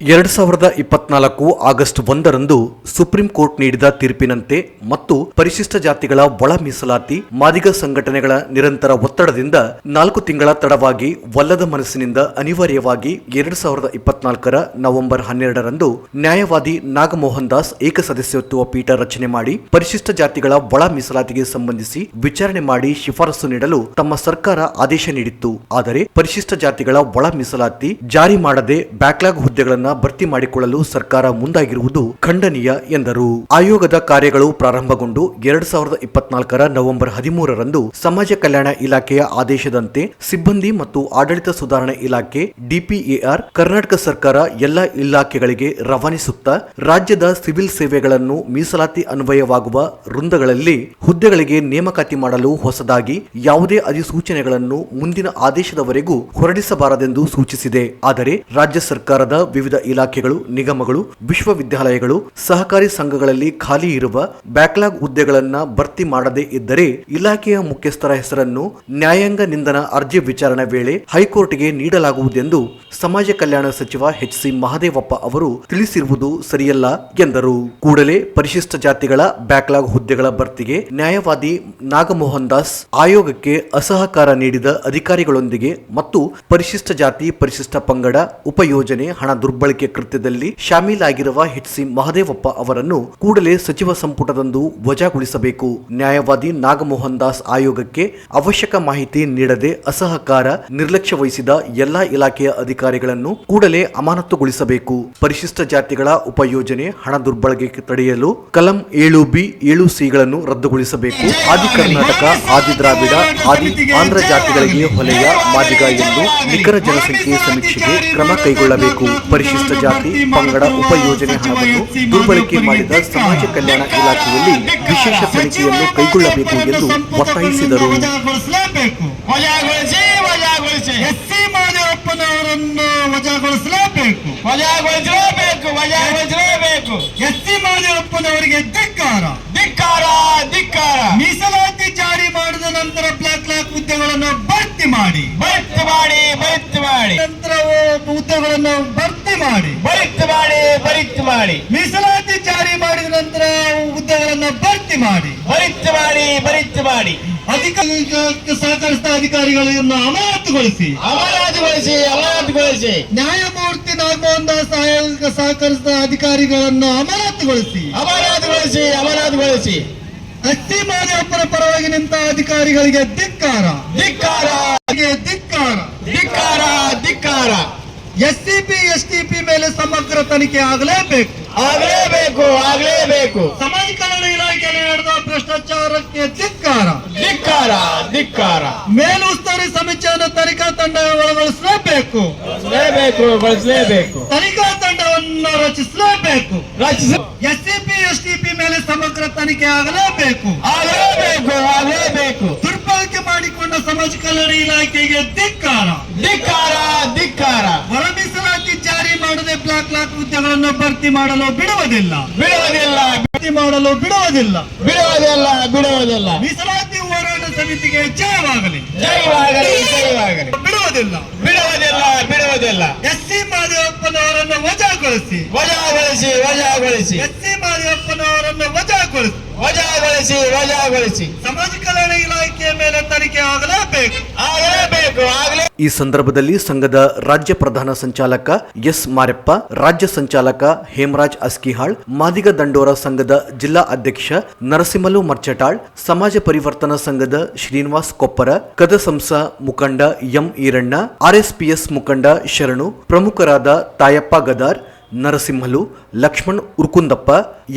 ಎರಡ್ ಸಾವಿರದ ಇಪ್ಪತ್ನಾಲ್ಕು ಆಗಸ್ಟ್ ಒಂದರಂದು ಸುಪ್ರೀಂ ಕೋರ್ಟ್ ನೀಡಿದ ತೀರ್ಪಿನಂತೆ ಮತ್ತು ಪರಿಶಿಷ್ಟ ಜಾತಿಗಳ ಒಳ ಮೀಸಲಾತಿ, ಮಾದಿಗ ಸಂಘಟನೆಗಳ ನಿರಂತರ ಒತ್ತಡದಿಂದ ನಾಲ್ಕು ತಿಂಗಳ ತಡವಾಗಿ ಒಲ್ಲದ ಮನಸ್ಸಿನಿಂದ ಅನಿವಾರ್ಯವಾಗಿ ಎರಡು ಸಾವಿರದ ಇಪ್ಪತ್ನಾಲ್ಕರ ನವೆಂಬರ್ ಹನ್ನೆರಡರಂದು ನ್ಯಾಯವಾದಿ ನಾಗಮೋಹನ್ ದಾಸ್ ಏಕಸದಸ್ಯತ್ವ ಪೀಠ ರಚನೆ ಮಾಡಿ ಪರಿಶಿಷ್ಟ ಜಾತಿಗಳ ಒಳ ಮೀಸಲಾತಿಗೆ ಸಂಬಂಧಿಸಿ ವಿಚಾರಣೆ ಮಾಡಿ ಶಿಫಾರಸು ನೀಡಲು ತಮ್ಮ ಸರ್ಕಾರ ಆದೇಶ ನೀಡಿತ್ತು. ಆದರೆ ಪರಿಶಿಷ್ಟ ಜಾತಿಗಳ ಒಳ ಮೀಸಲಾತಿ ಜಾರಿ ಮಾಡದೆ ಬ್ಯಾಕ್ಲಾಗ್ ಹುದ್ದೆಗಳನ್ನು ಭರ್ತಿ ಮಾಡಿಕೊಳ್ಳಲು ಸರ್ಕಾರ ಮುಂದಾಗಿರುವುದು ಖಂಡನೀಯ ಎಂದರು. ಆಯೋಗದ ಕಾರ್ಯಗಳು ಪ್ರಾರಂಭಗೊಂಡು ಎರಡ್ ಸಾವಿರದ ಇಪ್ಪತ್ನಾಲ್ಕರ ನವೆಂಬರ್ ಹದಿಮೂರರಂದು ಸಮಾಜ ಕಲ್ಯಾಣ ಇಲಾಖೆಯ ಆದೇಶದಂತೆ ಸಿಬ್ಬಂದಿ ಮತ್ತು ಆಡಳಿತ ಸುಧಾರಣೆ ಇಲಾಖೆ ಡಿಪಿಎಆರ್, ಕರ್ನಾಟಕ ಸರ್ಕಾರ ಎಲ್ಲ ಇಲಾಖೆಗಳಿಗೆ ರವಾನಿಸುತ್ತಾ ರಾಜ್ಯದ ಸಿವಿಲ್ ಸೇವೆಗಳನ್ನು ಮೀಸಲಾತಿ ಅನ್ವಯವಾಗುವ ವೃಂದಗಳಲ್ಲಿ ಹುದ್ದೆಗಳಿಗೆ ನೇಮಕಾತಿ ಮಾಡಲು ಹೊಸದಾಗಿ ಯಾವುದೇ ಅಧಿಸೂಚನೆಗಳನ್ನು ಮುಂದಿನ ಆದೇಶದವರೆಗೂ ಹೊರಡಿಸಬಾರದೆಂದು ಸೂಚಿಸಿದೆ. ಆದರೆ ರಾಜ್ಯ ಸರ್ಕಾರದ ವಿವಿಧ ಇಲಾಖೆಗಳು, ನಿಗಮಗಳು, ವಿಶ್ವವಿದ್ಯಾಲಯಗಳು, ಸಹಕಾರಿ ಸಂಘಗಳಲ್ಲಿ ಖಾಲಿ ಇರುವ ಬ್ಯಾಕ್ಲಾಗ್ ಹುದ್ದೆಗಳನ್ನ ಭರ್ತಿ ಮಾಡದೇ ಇದ್ದರೆ ಇಲಾಖೆಯ ಮುಖ್ಯಸ್ಥರ ಹೆಸರನ್ನು ನ್ಯಾಯಾಂಗ ನಿಂದನ ಅರ್ಜಿ ವಿಚಾರಣೆ ವೇಳೆ ಹೈಕೋರ್ಟ್ಗೆ ನೀಡಲಾಗುವುದೆಂದು ಸಮಾಜ ಕಲ್ಯಾಣ ಸಚಿವ ಎಚ್ ಸಿ ಮಹದೇವಪ್ಪ ಅವರು ತಿಳಿಸಿರುವುದು ಸರಿಯಲ್ಲ ಎಂದರು. ಕೂಡಲೇ ಪರಿಶಿಷ್ಟ ಜಾತಿಗಳ ಬ್ಯಾಕ್ಲಾಗ್ ಹುದ್ದೆಗಳ ಭರ್ತಿಗೆ ನ್ಯಾಯವಾದಿ ನಾಗಮೋಹನ್ ದಾಸ್ ಆಯೋಗಕ್ಕೆ ಅಸಹಕಾರ ನೀಡಿದ ಅಧಿಕಾರಿಗಳೊಂದಿಗೆ ಮತ್ತು ಪರಿಶಿಷ್ಟ ಜಾತಿ, ಪರಿಶಿಷ್ಟ ಪಂಗಡ, ಉಪಯೋಜನೆ, ಹಣ ದುರ್ಬಳಕೆ ಕೃತ್ಯದಲ್ಲಿ ಶಾಮೀಲಾಗಿರುವ ಹೆಚ್ಸಿ ಮಹದೇವಪ್ಪ ಅವರನ್ನು ಕೂಡಲೇ ಸಚಿವ ಸಂಪುಟದಂದು ವಜಾಗೊಳಿಸಬೇಕು. ನ್ಯಾಯವಾದಿ ನಾಗಮೋಹನ್ ದಾಸ್ ಆಯೋಗಕ್ಕೆ ಅವಶ್ಯಕ ಮಾಹಿತಿ ನೀಡದೆ ಅಸಹಕಾರ ನಿರ್ಲಕ್ಷ್ಯ ವಹಿಸಿದ ಎಲ್ಲಾ ಇಲಾಖೆಯ ಅಧಿಕಾರಿಗಳನ್ನು ಕೂಡಲೇ ಅಮಾನತುಗೊಳಿಸಬೇಕು. ಪರಿಶಿಷ್ಟ ಜಾತಿಗಳ ಉಪಯೋಜನೆ ಹಣ ದುರ್ಬಳಕೆ ತಡೆಯಲು ಕಲಂ ಏಳು ಬಿ ಏಳು ಸಿಗಳನ್ನು ರದ್ದುಗೊಳಿಸಬೇಕು. ಆದಿ ಕರ್ನಾಟಕ, ಆದಿ ದ್ರಾವಿಡ, ಆದಿ ಆಂಧ್ರ ಜಾತಿಗಳಿಗೆ ಹೊಲೆಯ ಮಾದಿಗ ಎಂದು ನಿಖರ ಜನಸಂಖ್ಯೆ ಸಮೀಕ್ಷೆಗೆ ಕ್ರಮ ಕೈಗೊಳ್ಳಬೇಕು. ಪರಿಶಿಷ್ಟ ಜಾತಿ ಪಂಗಡ ಉಪಯೋಜನೆ ಹಣವನ್ನು ದುರ್ಬಳಕೆ ಮಾಡಿದ ಸಮಾಜ ಕಲ್ಯಾಣ ಇಲಾಖೆಯಲ್ಲಿ ವಿಶೇಷ ತನಿಖೆಯನ್ನು ಕೈಗೊಳ್ಳಬೇಕು ಎಂದು ಒತ್ತಾಯಿಸಿದರು. ಮಾದೇವಪ್ಪನವರನ್ನು ವಜಾಗೊಳಿಸಲೇಬೇಕು ವಜಾಗೊಳಿಸಲೇಬೇಕು ವಜಾಗೊಳಿಸಲೇಬೇಕು ಎಸ್ ಸಿ ಮಾದೇವಪ್ಪನವರಿಗೆ ಧಿಕ್ಕಾರ. ಧಿಕ್ಕಾರ ಧಿಕ್ಕಾರ. ಮೀಸಲಾತಿ ಜಾರಿ ಮಾಡಿದ ನಂತರ ಬ್ಲಾಕ್ ಲಾಕ್ ಹುದ್ದೆಗಳನ್ನು ಭರ್ತಿ ಮಾಡಿ. ಭರ್ತಿ ಮಾಡಿ ಭರ್ತಿ ಮಾಡಿ. ನಂತರ ಹುದ್ದೆಗಳನ್ನು ಭರ್ತಿ ಮಾಡಿ. ಭರ್ತಿ ಮಾಡಿ ಭರ್ತಿ ಮಾಡಿ. ಮೀಸಲಾತಿ ಜಾರಿ ಮಾಡಿದ ನಂತರ ಹುದ್ದೆಗಳನ್ನು ಭರ್ತಿ ಮಾಡಿ. ಭರ್ತಿ ಮಾಡಿ ಭರ್ತಿ ಮಾಡಿ. ಅಧಿಕಾರಿಗಳಿಗೆ ಸಹಕರಿಸಿದ ಅಧಿಕಾರಿಗಳನ್ನು ಅಮಾನತುಗೊಳಿಸಿ. ಅಮಾನತುಗೊಳಿಸಿ ಅಮಾನತುಗೊಳಿಸಿ. ನ್ಯಾಯಮೂರ್ತಿ ನಾಗಮೋಹನ್ ದಾಸ್ ಆಯೋಗಕ್ಕೆ ಸಹಕರಿಸಿದ ಅಧಿಕಾರಿಗಳನ್ನು ಅಮಾನತುಗೊಳಿಸಿ. ಅಮಾನತುಗೊಳಿಸಿ ಅಮಾನತುಗೊಳಿಸಿ. ಸಿ ಮಾದೇವಪ್ಪನ ಪರವಾಗಿ ನಿಂತ ಅಧಿಕಾರಿಗಳಿಗೆ ಧಿಕ್ಕಾರ. ಧಿಕ್ಕಾರ. ಧಿಕ್ಕಾರ. ಧಿಕ್ಕಾರ ಧಿಕ್ಕಾರ. S C P S T P ಮೇಲೆ ಸಮಗ್ರ ತನಿಖೆ ಆಗಲೇಬೇಕು. ಆಗಲೇಬೇಕು ಆಗಲೇಬೇಕು. ಸಮಾಜ ಕಲ್ಯಾಣ ಇಲಾಖೆಯಲ್ಲಿ ನಡೆದ ಭ್ರಷ್ಟಾಚಾರಕ್ಕೆ ಧಿಕ್ಕಾರ. ಧಿಕ್ಕಾರ ಧಿಕ್ಕಾರ. ಮೇಲುಸ್ತುವಾರಿ ಸಮಿತಿಯನ್ನು ತನಿಖಾ ತಂಡ ಒಳಗೊಳಿಸಲೇಬೇಕು. ಬಳಸಲೇಬೇಕು ತನಿಖಾ ತಂಡವನ್ನು ರಚಿಸಲೇಬೇಕು. ರಚಿಸ. S C P S T P ಮೇಲೆ ಸಮಗ್ರ ತನಿಖೆ ಆಗಲೇಬೇಕು. ಆಗಲೇಬೇಕು ಆಗಲೇಬೇಕು. ದುರ್ಬಳಕೆ ಮಾಡಿಕೊಂಡ ಸಮಾಜ ಕಲ್ಯಾಣ ಇಲಾಖೆಗೆ ಧಿಕ್ಕಾರ. ಧಿಕ್ಕಾರ ಧಿಕ್ಕಾರ. ಮೀಸಲಾತಿ ಜಾರಿ ಮಾಡದೆ ಬ್ಲಾಕ್ ಲಾಕ್ ಹುದ್ದೆಗಳನ್ನು ಭರ್ತಿ ಮಾಡಲು ಬಿಡುವುದಿಲ್ಲ. ಬಿಡುವುದಿಲ್ಲ. ಭರ್ತಿ ಮಾಡಲು ಬಿಡುವುದಿಲ್ಲ. ಬಿಡುವುದಿಲ್ಲ ಬಿಡುವುದಿಲ್ಲ. ಮೀಸಲಾತಿ ಹೋರಾಟ ಸಮಿತಿಗೆ ಜಯವಾಗಲಿ. ಜಯವಾಗಲಿ ಜಯವಾಗಲಿ. ಬಿಡುವುದಿಲ್ಲ. ಬಿಡುವುದಿಲ್ಲ ಬಿಡುವುದಿಲ್ಲ. ಎಸ್ ಸಿ ಮಾದೇವಪ್ಪನವರನ್ನು ವಜಾಗೊಳಿಸಿ. ವಜಾಗೊಳಿಸಿ ವಜಾಗೊಳಿಸಿ. ಎಸ್ ಸಿ ಮಾದೇವಪ್ಪನವರನ್ನು ವಜಾಗೊಳಿಸಿ ವಜಾಗೊಳಿಸಿ ವಜಾಗೊಳಿಸಿ ಸಮಾಜ ಕಲ್ಯಾಣ ಇಲಾಖೆಯ ಮೇಲೆ ತನಿಖೆ ಆಗಲೇಬೇಕು. ಆಗಲೇಬೇಕು ಆಗಲೇ ಈ ಸಂದರ್ಭದಲ್ಲಿ ಸಂಘದ ರಾಜ್ಯ ಪ್ರಧಾನ ಸಂಚಾಲಕ ಎಸ್ ಮಾರೆಪ್ಪ ರಾಜ್ಯ ಸಂಚಾಲಕ ಹೇಮರಾಜ್ ಅಸ್ಕಿಹಾಳ್ ಮಾದಿಗ ದಂಡೋರ ಸಂಘದ ಜಿಲ್ಲಾ ಅಧ್ಯಕ್ಷ ನರಸಿಂಹಲು ಮರ್ಚಟಾಳ್ ಸಮಾಜ ಪರಿವರ್ತನಾ ಸಂಘದ ಶ್ರೀನಿವಾಸ್ ಕೊಪ್ಪರ ಕದಸಂಸ ಮುಖಂಡ ಎಂ ಈರಣ್ಣ ಆರ್ಎಸ್ಪಿಎಸ್ ಮುಖಂಡ ಶರಣು ಪ್ರಮುಖರಾದ ತಾಯಪ್ಪ ಗದಾರ್ ನರಸಿಂಹಲು, ಲಕ್ಷ್ಮಣ್, ಉರ್ಕುಂದಪ್ಪ,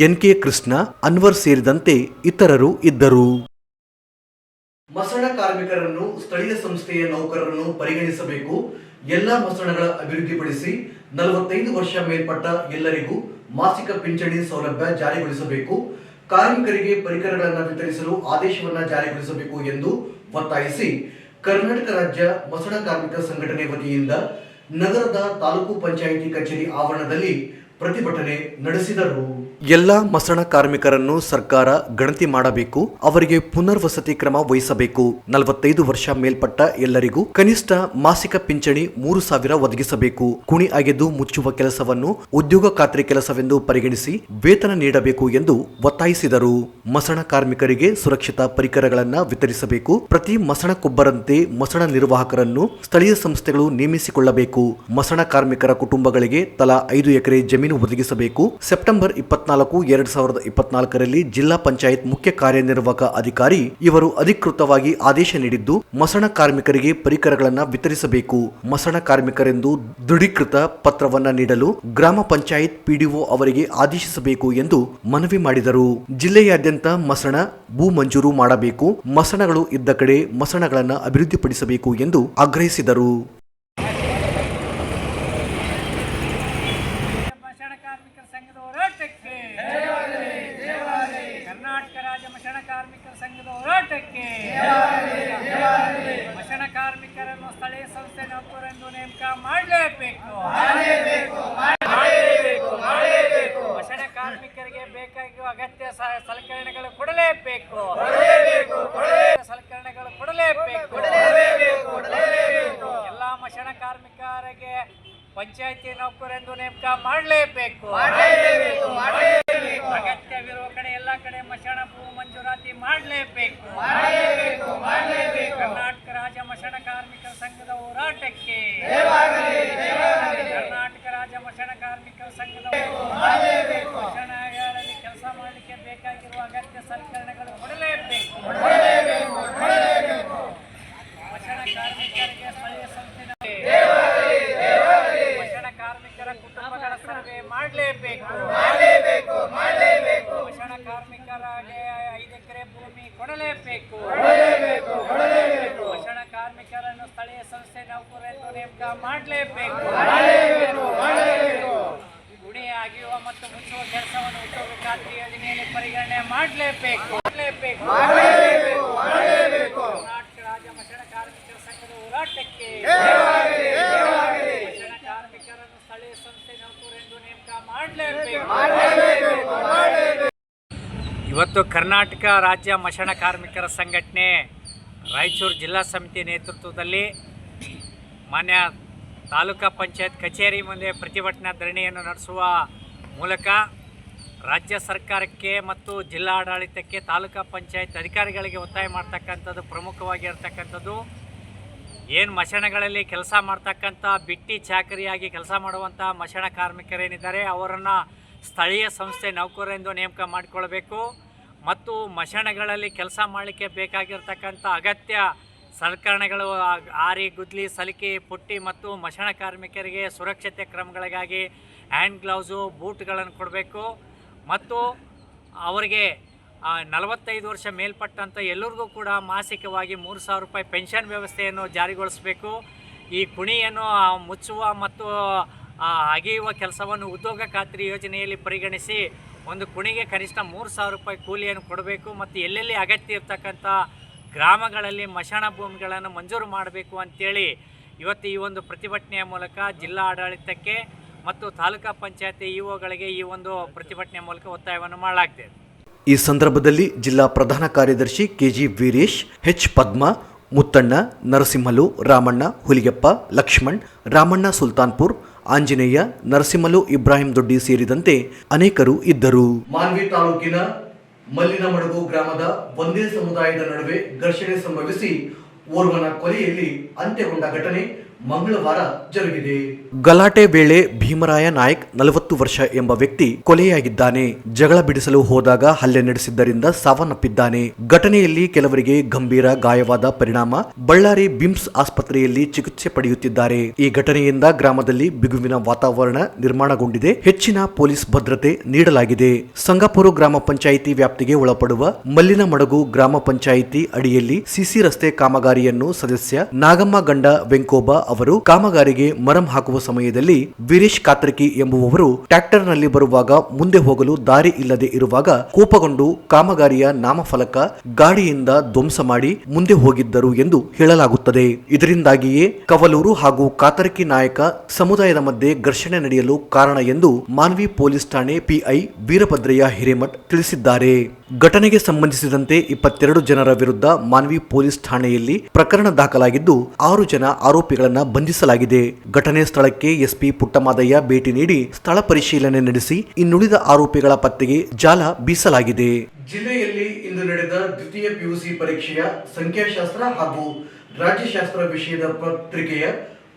ಎನ್ಕೆ ಕೃಷ್ಣ, ಅನ್ವರ್ ಸೇರಿದಂತೆ ಇತರರು ಇದ್ದರು. ಮಸಣ ಕಾರ್ಮಿಕರನ್ನು, ಸ್ಥಳೀಯ ಸಂಸ್ಥೆಯ ನೌಕರರನ್ನು ಪರಿಗಣಿಸಬೇಕು. ಎಲ್ಲ ಮಸಣಗಳ ಅಭಿವೃದ್ಧಿಪಡಿಸಿ ನಲವತ್ತೈದು ವರ್ಷ ಮೇಲ್ಪಟ್ಟ ಎಲ್ಲರಿಗೂ ಮಾಸಿಕ ಪಿಂಚಣಿ ಸೌಲಭ್ಯ ಜಾರಿಗೊಳಿಸಬೇಕು. ಕಾರ್ಮಿಕರಿಗೆ ಪರಿಕರಗಳನ್ನು ವಿತರಿಸಲು ಆದೇಶವನ್ನ ಜಾರಿಗೊಳಿಸಬೇಕು ಎಂದು ಒತ್ತಾಯಿಸಿ ಕರ್ನಾಟಕ ರಾಜ್ಯ ಮಸಣ ಕಾರ್ಮಿಕ ಸಂಘಟನೆ ವತಿಯಿಂದ ನಗರದ ತಾಲೂಕು ಪಂಚಾಯಿತಿ ಕಚೇರಿ ಆವರಣದಲ್ಲಿ ಪ್ರತಿಭಟನೆ ನಡೆಸಿದರು. ಎಲ್ಲ ಮಸಣ ಕಾರ್ಮಿಕರನ್ನು ಸರ್ಕಾರ ಗಣತಿ ಮಾಡಬೇಕು, ಅವರಿಗೆ ಪುನರ್ವಸತಿ ಕ್ರಮ ವಹಿಸಬೇಕು. ನಲವತ್ತೈದು ವರ್ಷ ಮೇಲ್ಪಟ್ಟ ಎಲ್ಲರಿಗೂ ಕನಿಷ್ಠ ಮಾಸಿಕ ಪಿಂಚಣಿ ಮೂರು ಸಾವಿರ ಒದಗಿಸಬೇಕು. ಕುಣಿ ಅಗೆದು ಮುಚ್ಚುವ ಕೆಲಸವನ್ನು ಉದ್ಯೋಗ ಖಾತ್ರಿ ಕೆಲಸವೆಂದು ಪರಿಗಣಿಸಿ ವೇತನ ನೀಡಬೇಕು ಎಂದು ಒತ್ತಾಯಿಸಿದರು. ಮಸಣ ಕಾರ್ಮಿಕರಿಗೆ ಸುರಕ್ಷಿತ ಪರಿಕರಗಳನ್ನು ವಿತರಿಸಬೇಕು. ಪ್ರತಿ ಮಸಣ ಕೊಬ್ಬರಂತೆ ಮಸಣ ನಿರ್ವಾಹಕರನ್ನು ಸ್ಥಳೀಯ ಸಂಸ್ಥೆಗಳು ನೇಮಿಸಿಕೊಳ್ಳಬೇಕು. ಮಸಣ ಕಾರ್ಮಿಕರ ಕುಟುಂಬಗಳಿಗೆ ತಲಾ ಐದು ಎಕರೆ ಜಮೀನು ಒದಗಿಸಬೇಕು. ಸೆಪ್ಟೆಂಬರ್ ಇಪ್ಪತ್ನಾಲ್ಕು, ಎರಡ್ ಸಾವಿರದ ಇಪ್ಪತ್ನಾಲ್ಕರಲ್ಲಿ ಜಿಲ್ಲಾ ಪಂಚಾಯತ್ ಮುಖ್ಯ ಕಾರ್ಯನಿರ್ವಾಹಕ ಅಧಿಕಾರಿ ಇವರು ಅಧಿಕೃತವಾಗಿ ಆದೇಶ ನೀಡಿದ್ದು, ಮಸಣ ಕಾರ್ಮಿಕರಿಗೆ ಪರಿಕರಗಳನ್ನು ವಿತರಿಸಬೇಕು. ಮಸಣ ಕಾರ್ಮಿಕರೆಂದು ದೃಢೀಕೃತ ಪತ್ರವನ್ನ ನೀಡಲು ಗ್ರಾಮ ಪಂಚಾಯತ್ ಪಿಡಿಒ ಅವರಿಗೆ ಆದೇಶಿಸಬೇಕು ಎಂದು ಮನವಿ ಮಾಡಿದರು. ಜಿಲ್ಲೆಯಾದ್ಯಂತ ಮಸಣ, ಭೂ ಮಂಜೂರು ಮಾಡಬೇಕು. ಮಸಣಗಳು ಇದ್ದ ಕಡೆ ಮಸಣಗಳನ್ನು ಅಭಿವೃದ್ಧಿಪಡಿಸಬೇಕು ಎಂದು ಆಗ್ರಹಿಸಿದರು ಮಸಣ ಕಾರ್ಮಿಕರ ಸಂಘದ ಹೋರಾಟಕ್ಕೆ ಕರ್ನಾಟಕ ರಾಜ್ಯ ಮಸಣ ಕಾರ್ಮಿಕರ ಸಂಘದ ಹೋರಾಟಕ್ಕೆ ಮಸಣ ಕಾರ್ಮಿಕರನ್ನು ಸ್ಥಳೀಯ ಸಂಸ್ಥೆ ನೌಕರರೆಂದು ನೇಮಕ ಮಾಡಲೇಬೇಕು ಮಸಣ ಕಾರ್ಮಿಕರಿಗೆ ಬೇಕಾಗಿರುವ ಅಗತ್ಯ ಸಲಕರಣೆಗಳು ಕೊಡಲೇಬೇಕು. ಸಲಕರಣೆಗಳು ಕೊಡಲೇಬೇಕು. ಎಲ್ಲ ಮಸಣ ಕಾರ್ಮಿಕರಿಗೆ ಪಂಚಾಯತಿ ನೌಕರೆಂದು ನೇಮಕ ಮಾಡಲೇಬೇಕು. ಅಗತ್ಯವಿರುವ ಕಡೆ ಎಲ್ಲ ಕಡೆ ಮಶಾಣ ಭೂ ಮಂಜೂರಾತಿ ಮಾಡಲೇಬೇಕು ಕರ್ನಾಟಕ ರಾಜ್ಯ ಮಶಾಣ ಕಾರ್ಮಿಕರ ಸಂಘದ ಹೋರಾಟಕ್ಕೆ ಕರ್ನಾಟಕ ರಾಜ್ಯ ಮಶಾಣ ಕಾರ್ಮಿಕರ ಸಂಘದ ಮಶಾಣಗಳಲ್ಲಿ ಕೆಲಸ ಮಾಡಲಿಕ್ಕೆ ಬೇಕಾಗಿರುವ ಅಗತ್ಯ ಸಲಕರಣೆಗಳು ಕೊಡಲೇಬೇಕು ಮಶಾಣ ಕಾರ್ಮಿಕರಿಗೆ ಸ್ಥಳೀಯ ಸಂಸ್ಥೆ ಮಶಾಣ ಕಾರ್ಮಿಕರ ಕುಟುಂಬಗಳ ಸರ್ವೆ ಮಾಡಲೇಬೇಕು ಮಶಾಣ ಕಾರ್ಮಿಕರಿಗೆ ಐದು ಎಕರೆ ಭೂಮಿ ಕೊಡಲೇಬೇಕು ಮಶಾಣ ಕಾರ್ಮಿಕರನ್ನು ಸ್ಥಳೀಯ ಸಂಸ್ಥೆ ನೌಕರರೆಂದು ನೇಮಕ ಮಾಡಲೇಬೇಕು ಗುಣಿ ಅಗೆಯುವ ಮತ್ತು ಮುಚ್ಚುವ ಕೆಲಸವನ್ನು ಉದ್ಯೋಗ ಖಾತ್ರಿ ಯೋಜನೆಯಲ್ಲಿ ಪರಿಗಣನೆ ಮಾಡಲೇಬೇಕು ಮಾಡಲೇಬೇಕು ಕರ್ನಾಟಕ ರಾಜ್ಯ ಮಶಾಣ ಕಾರ್ಮಿಕರ ಸಂಘದ ಹೋರಾಟಕ್ಕೆ ಮಶಾಣ ಕಾರ್ಮಿಕರನ್ನು ಸ್ಥಳೀಯ ಸಂಸ್ಥೆ ನೌಕರರೆಂದು ನೇಮಕ ಮಾಡಲೇಬೇಕು ಇವತ್ತು ಕರ್ನಾಟಕ ರಾಜ್ಯ ಮಶಾಣ ಕಾರ್ಮಿಕರ ಸಂಘಟನೆ ರಾಯಚೂರು ಜಿಲ್ಲಾ ಸಮಿತಿ ನೇತೃತ್ವದಲ್ಲಿ ಮಾನ್ಯ ತಾಲೂಕಾ ಪಂಚಾಯತ್ ಕಚೇರಿ ಮುಂದೆ ಪ್ರತಿಭಟನಾ ಧರಣಿಯನ್ನು ನಡೆಸುವ ಮೂಲಕ ರಾಜ್ಯ ಸರ್ಕಾರಕ್ಕೆ ಮತ್ತು ಜಿಲ್ಲಾಡಳಿತಕ್ಕೆ ತಾಲೂಕಾ ಪಂಚಾಯತ್ ಅಧಿಕಾರಿಗಳಿಗೆ ಒತ್ತಾಯ ಮಾಡ್ತಕ್ಕಂಥದ್ದು, ಪ್ರಮುಖವಾಗಿರ್ತಕ್ಕಂಥದ್ದು. ಏನು ಮಶಣಗಳಲ್ಲಿ ಕೆಲಸ ಮಾಡ್ತಕ್ಕಂಥ ಬಿಟ್ಟಿ ಚಾಕರಿಯಾಗಿ ಕೆಲಸ ಮಾಡುವಂಥ ಮಶಾಣ ಕಾರ್ಮಿಕರೇನಿದ್ದಾರೆ, ಅವರನ್ನು ಸ್ಥಳೀಯ ಸಂಸ್ಥೆ ನೌಕರರೆಂದು ನೇಮಕ ಮಾಡಿಕೊಳ್ಬೇಕು ಮತ್ತು ಮಶಾಣಗಳಲ್ಲಿ ಕೆಲಸ ಮಾಡಲಿಕ್ಕೆ ಬೇಕಾಗಿರ್ತಕ್ಕಂಥ ಅಗತ್ಯ ಸಲಕರಣೆಗಳು ಆರಿ, ಗುದ್ಲಿ, ಸಲಿಕೆ, ಪುಟ್ಟಿ ಮತ್ತು ಮಶಾಣ ಕಾರ್ಮಿಕರಿಗೆ ಸುರಕ್ಷತೆ ಕ್ರಮಗಳಿಗಾಗಿ ಹ್ಯಾಂಡ್ ಗ್ಲೌಸು, ಬೂಟ್ಗಳನ್ನು ಕೊಡಬೇಕು. ಮತ್ತು ಅವರಿಗೆ ನಲವತ್ತೈದು ವರ್ಷ ಮೇಲ್ಪಟ್ಟಂಥ ಎಲ್ಲರಿಗೂ ಕೂಡ ಮಾಸಿಕವಾಗಿ ಮೂರು ಸಾವಿರ ರೂಪಾಯಿ ಪೆನ್ಷನ್ ವ್ಯವಸ್ಥೆಯನ್ನು ಜಾರಿಗೊಳಿಸಬೇಕು. ಈ ಕುಣಿಯನ್ನು ಮುಚ್ಚುವ ಮತ್ತು ಅಗೆಯುವ ಕೆಲಸವನ್ನು ಉದ್ಯೋಗ ಖಾತ್ರಿ ಯೋಜನೆಯಲ್ಲಿ ಪರಿಗಣಿಸಿ ಒಂದು ಕುಣಿಗೆ ಕನಿಷ್ಠ ಮೂರು ಸಾವಿರ ರೂಪಾಯಿ ಕೂಲಿಯನ್ನು ಕೊಡಬೇಕು ಮತ್ತು ಎಲ್ಲೆಲ್ಲಿ ಅಗತ್ಯ ಇರ್ತಕ್ಕಂಥ ಗ್ರಾಮಗಳಲ್ಲಿ ಮಶಾಣ ಭೂಮಿಗಳನ್ನು ಮಂಜೂರು ಮಾಡಬೇಕು ಅಂತೇಳಿ ಇವತ್ತು ಈ ಒಂದು ಪ್ರತಿಭಟನೆಯ ಮೂಲಕ ಜಿಲ್ಲಾ ಆಡಳಿತಕ್ಕೆ ಮತ್ತು ತಾಲೂಕಾ ಪಂಚಾಯತಿ ಇಒಗಳಿಗೆ ಈ ಒಂದು ಪ್ರತಿಭಟನೆಯ ಮೂಲಕ ಒತ್ತಾಯವನ್ನು ಮಾಡಲಾಗಿದೆ ಈ ಸಂದರ್ಭದಲ್ಲಿ ಜಿಲ್ಲಾ ಪ್ರಧಾನ ಕಾರ್ಯದರ್ಶಿ ಕೆಜಿ ವೀರೇಶ್, ಹೆಚ್ ಪದ್ಮ, ಮುತ್ತಣ್ಣ, ನರಸಿಂಹಲು, ರಾಮಣ್ಣ, ಹುಲಿಗೆಪ್ಪ, ಲಕ್ಷ್ಮಣ್, ರಾಮಣ್ಣ ಸುಲ್ತಾನ್ಪುರ್ ಆಂಜನೇಯ, ನರಸಿಂಹಲು, ಇಬ್ರಾಹಿಂ ದೊಡ್ಡಿ ಸೇರಿದಂತೆ ಅನೇಕರು ಇದ್ದರು. ಮಾನ್ವಿ ತಾಲೂಕಿನ ಮಲ್ಲಿನಮಡಗು ಗ್ರಾಮದ ಒಂದೇ ಸಮುದಾಯದ ನಡುವೆ ಘರ್ಷಣೆ ಸಂಭವಿಸಿ ಓರ್ವನ ಕೊಲೆಯಲ್ಲಿ ಅಂತ್ಯಗೊಂಡ ಘಟನೆ ಮಂಗಳವಾರ ಜರುಗಿದೆ. ಗಲಾಟೆ ವೇಳೆ ಭೀಮರಾಯ ನಾಯಕ್ ನಲವತ್ತು ವರ್ಷ ಎಂಬ ವ್ಯಕ್ತಿ ಕೊಲೆಯಾಗಿದ್ದಾನೆ. ಜಗಳ ಬಿಡಿಸಲು ಹೋದಾಗ ಹಲ್ಲೆ ನಡೆಸಿದ್ದರಿಂದ ಸಾವನ್ನಪ್ಪಿದ್ದಾನೆ. ಘಟನೆಯಲ್ಲಿ ಕೆಲವರಿಗೆ ಗಂಭೀರ ಗಾಯವಾದ ಪರಿಣಾಮ ಬಳ್ಳಾರಿ ಬಿಮ್ಸ್ ಆಸ್ಪತ್ರೆಯಲ್ಲಿ ಚಿಕಿತ್ಸೆ ಪಡೆಯುತ್ತಿದ್ದಾರೆ. ಈ ಘಟನೆಯಿಂದ ಗ್ರಾಮದಲ್ಲಿ ಬಿಗುವಿನ ವಾತಾವರಣ ನಿರ್ಮಾಣಗೊಂಡಿದೆ. ಹೆಚ್ಚಿನ ಪೊಲೀಸ್ ಭದ್ರತೆ ನೀಡಲಾಗಿದೆ. ಸಂಗಾಪುರ ಗ್ರಾಮ ಪಂಚಾಯಿತಿ ವ್ಯಾಪ್ತಿಗೆ ಒಳಪಡುವ ಮಲ್ಲಿನ ಮಡಗು ಗ್ರಾಮ ಪಂಚಾಯಿತಿ ಅಡಿಯಲ್ಲಿ ಸಿಸಿ ರಸ್ತೆ ಕಾಮಗಾರಿಯನ್ನು ಸದಸ್ಯ ನಾಗಮ್ಮ ಗಂಡ ವೆಂಕೋಬ ಅವರು ಕಾಮಗಾರಿಗೆ ಮರಂ ಹಾಕುವ ಸಮಯದಲ್ಲಿ ವೀರೇಶ್ ಕಾತ್ರಕಿ ಎಂಬುವವರು ಟ್ರ್ಯಾಕ್ಟರ್ನಲ್ಲಿ ಬರುವಾಗ ಮುಂದೆ ಹೋಗಲು ದಾರಿ ಇಲ್ಲದೆ ಇರುವಾಗ ಕೋಪಗೊಂಡು ಕಾಮಗಾರಿಯ ನಾಮಫಲಕ ಗಾಡಿಯಿಂದ ಧ್ವಂಸ ಮಾಡಿ ಮುಂದೆ ಹೋಗಿದ್ದರು ಎಂದು ಹೇಳಲಾಗುತ್ತದೆ. ಇದರಿಂದಾಗಿಯೇ ಕವಲೂರು ಹಾಗೂ ಕಾತರಕಿ ನಾಯಕ ಸಮುದಾಯದ ಮಧ್ಯೆ ಘರ್ಷಣೆ ನಡೆಯಲು ಕಾರಣ ಎಂದು ಮಾನ್ವಿ ಪೊಲೀಸ್ ಠಾಣೆ ಪಿಐ ವೀರಭದ್ರಯ್ಯ ಹಿರೇಮಠ್ ತಿಳಿಸಿದ್ದಾರೆ. ಘಟನೆಗೆ ಸಂಬಂಧಿಸಿದಂತೆ ಇಪ್ಪತ್ತೆರಡು ಜನರ ವಿರುದ್ಧ ಮಾನ್ವಿ ಪೊಲೀಸ್ ಠಾಣೆಯಲ್ಲಿ ಪ್ರಕರಣ ದಾಖಲಾಗಿದ್ದು ಆರು ಜನ ಆರೋಪಿಗಳನ್ನು ಬಂಧಿಸಲಾಗಿದೆ. ಘಟನೆ ಸ್ಥಳಕ್ಕೆ ಎಸ್ಪಿ ಪುಟ್ಟಮಾದಯ್ಯ ಭೇಟಿ ನೀಡಿ ಸ್ಥಳ ಪರಿಶೀಲನೆ ನಡೆಸಿ ಇನ್ನುಳಿದ ಆರೋಪಿಗಳ ಪತ್ತೆಗೆ ಜಾಲ ಬೀಸಲಾಗಿದೆ. ಜಿಲ್ಲೆಯಲ್ಲಿ ಇಂದು ನಡೆದ ದ್ವಿತೀಯ ಪಿಯುಸಿ ಪರೀಕ್ಷೆಯ ಸಂಖ್ಯಾಶಾಸ್ತ್ರ ಹಾಗೂ ರಾಜ್ಯಶಾಸ್ತ್ರ ವಿಷಯದ ಪತ್ರಿಕೆಯ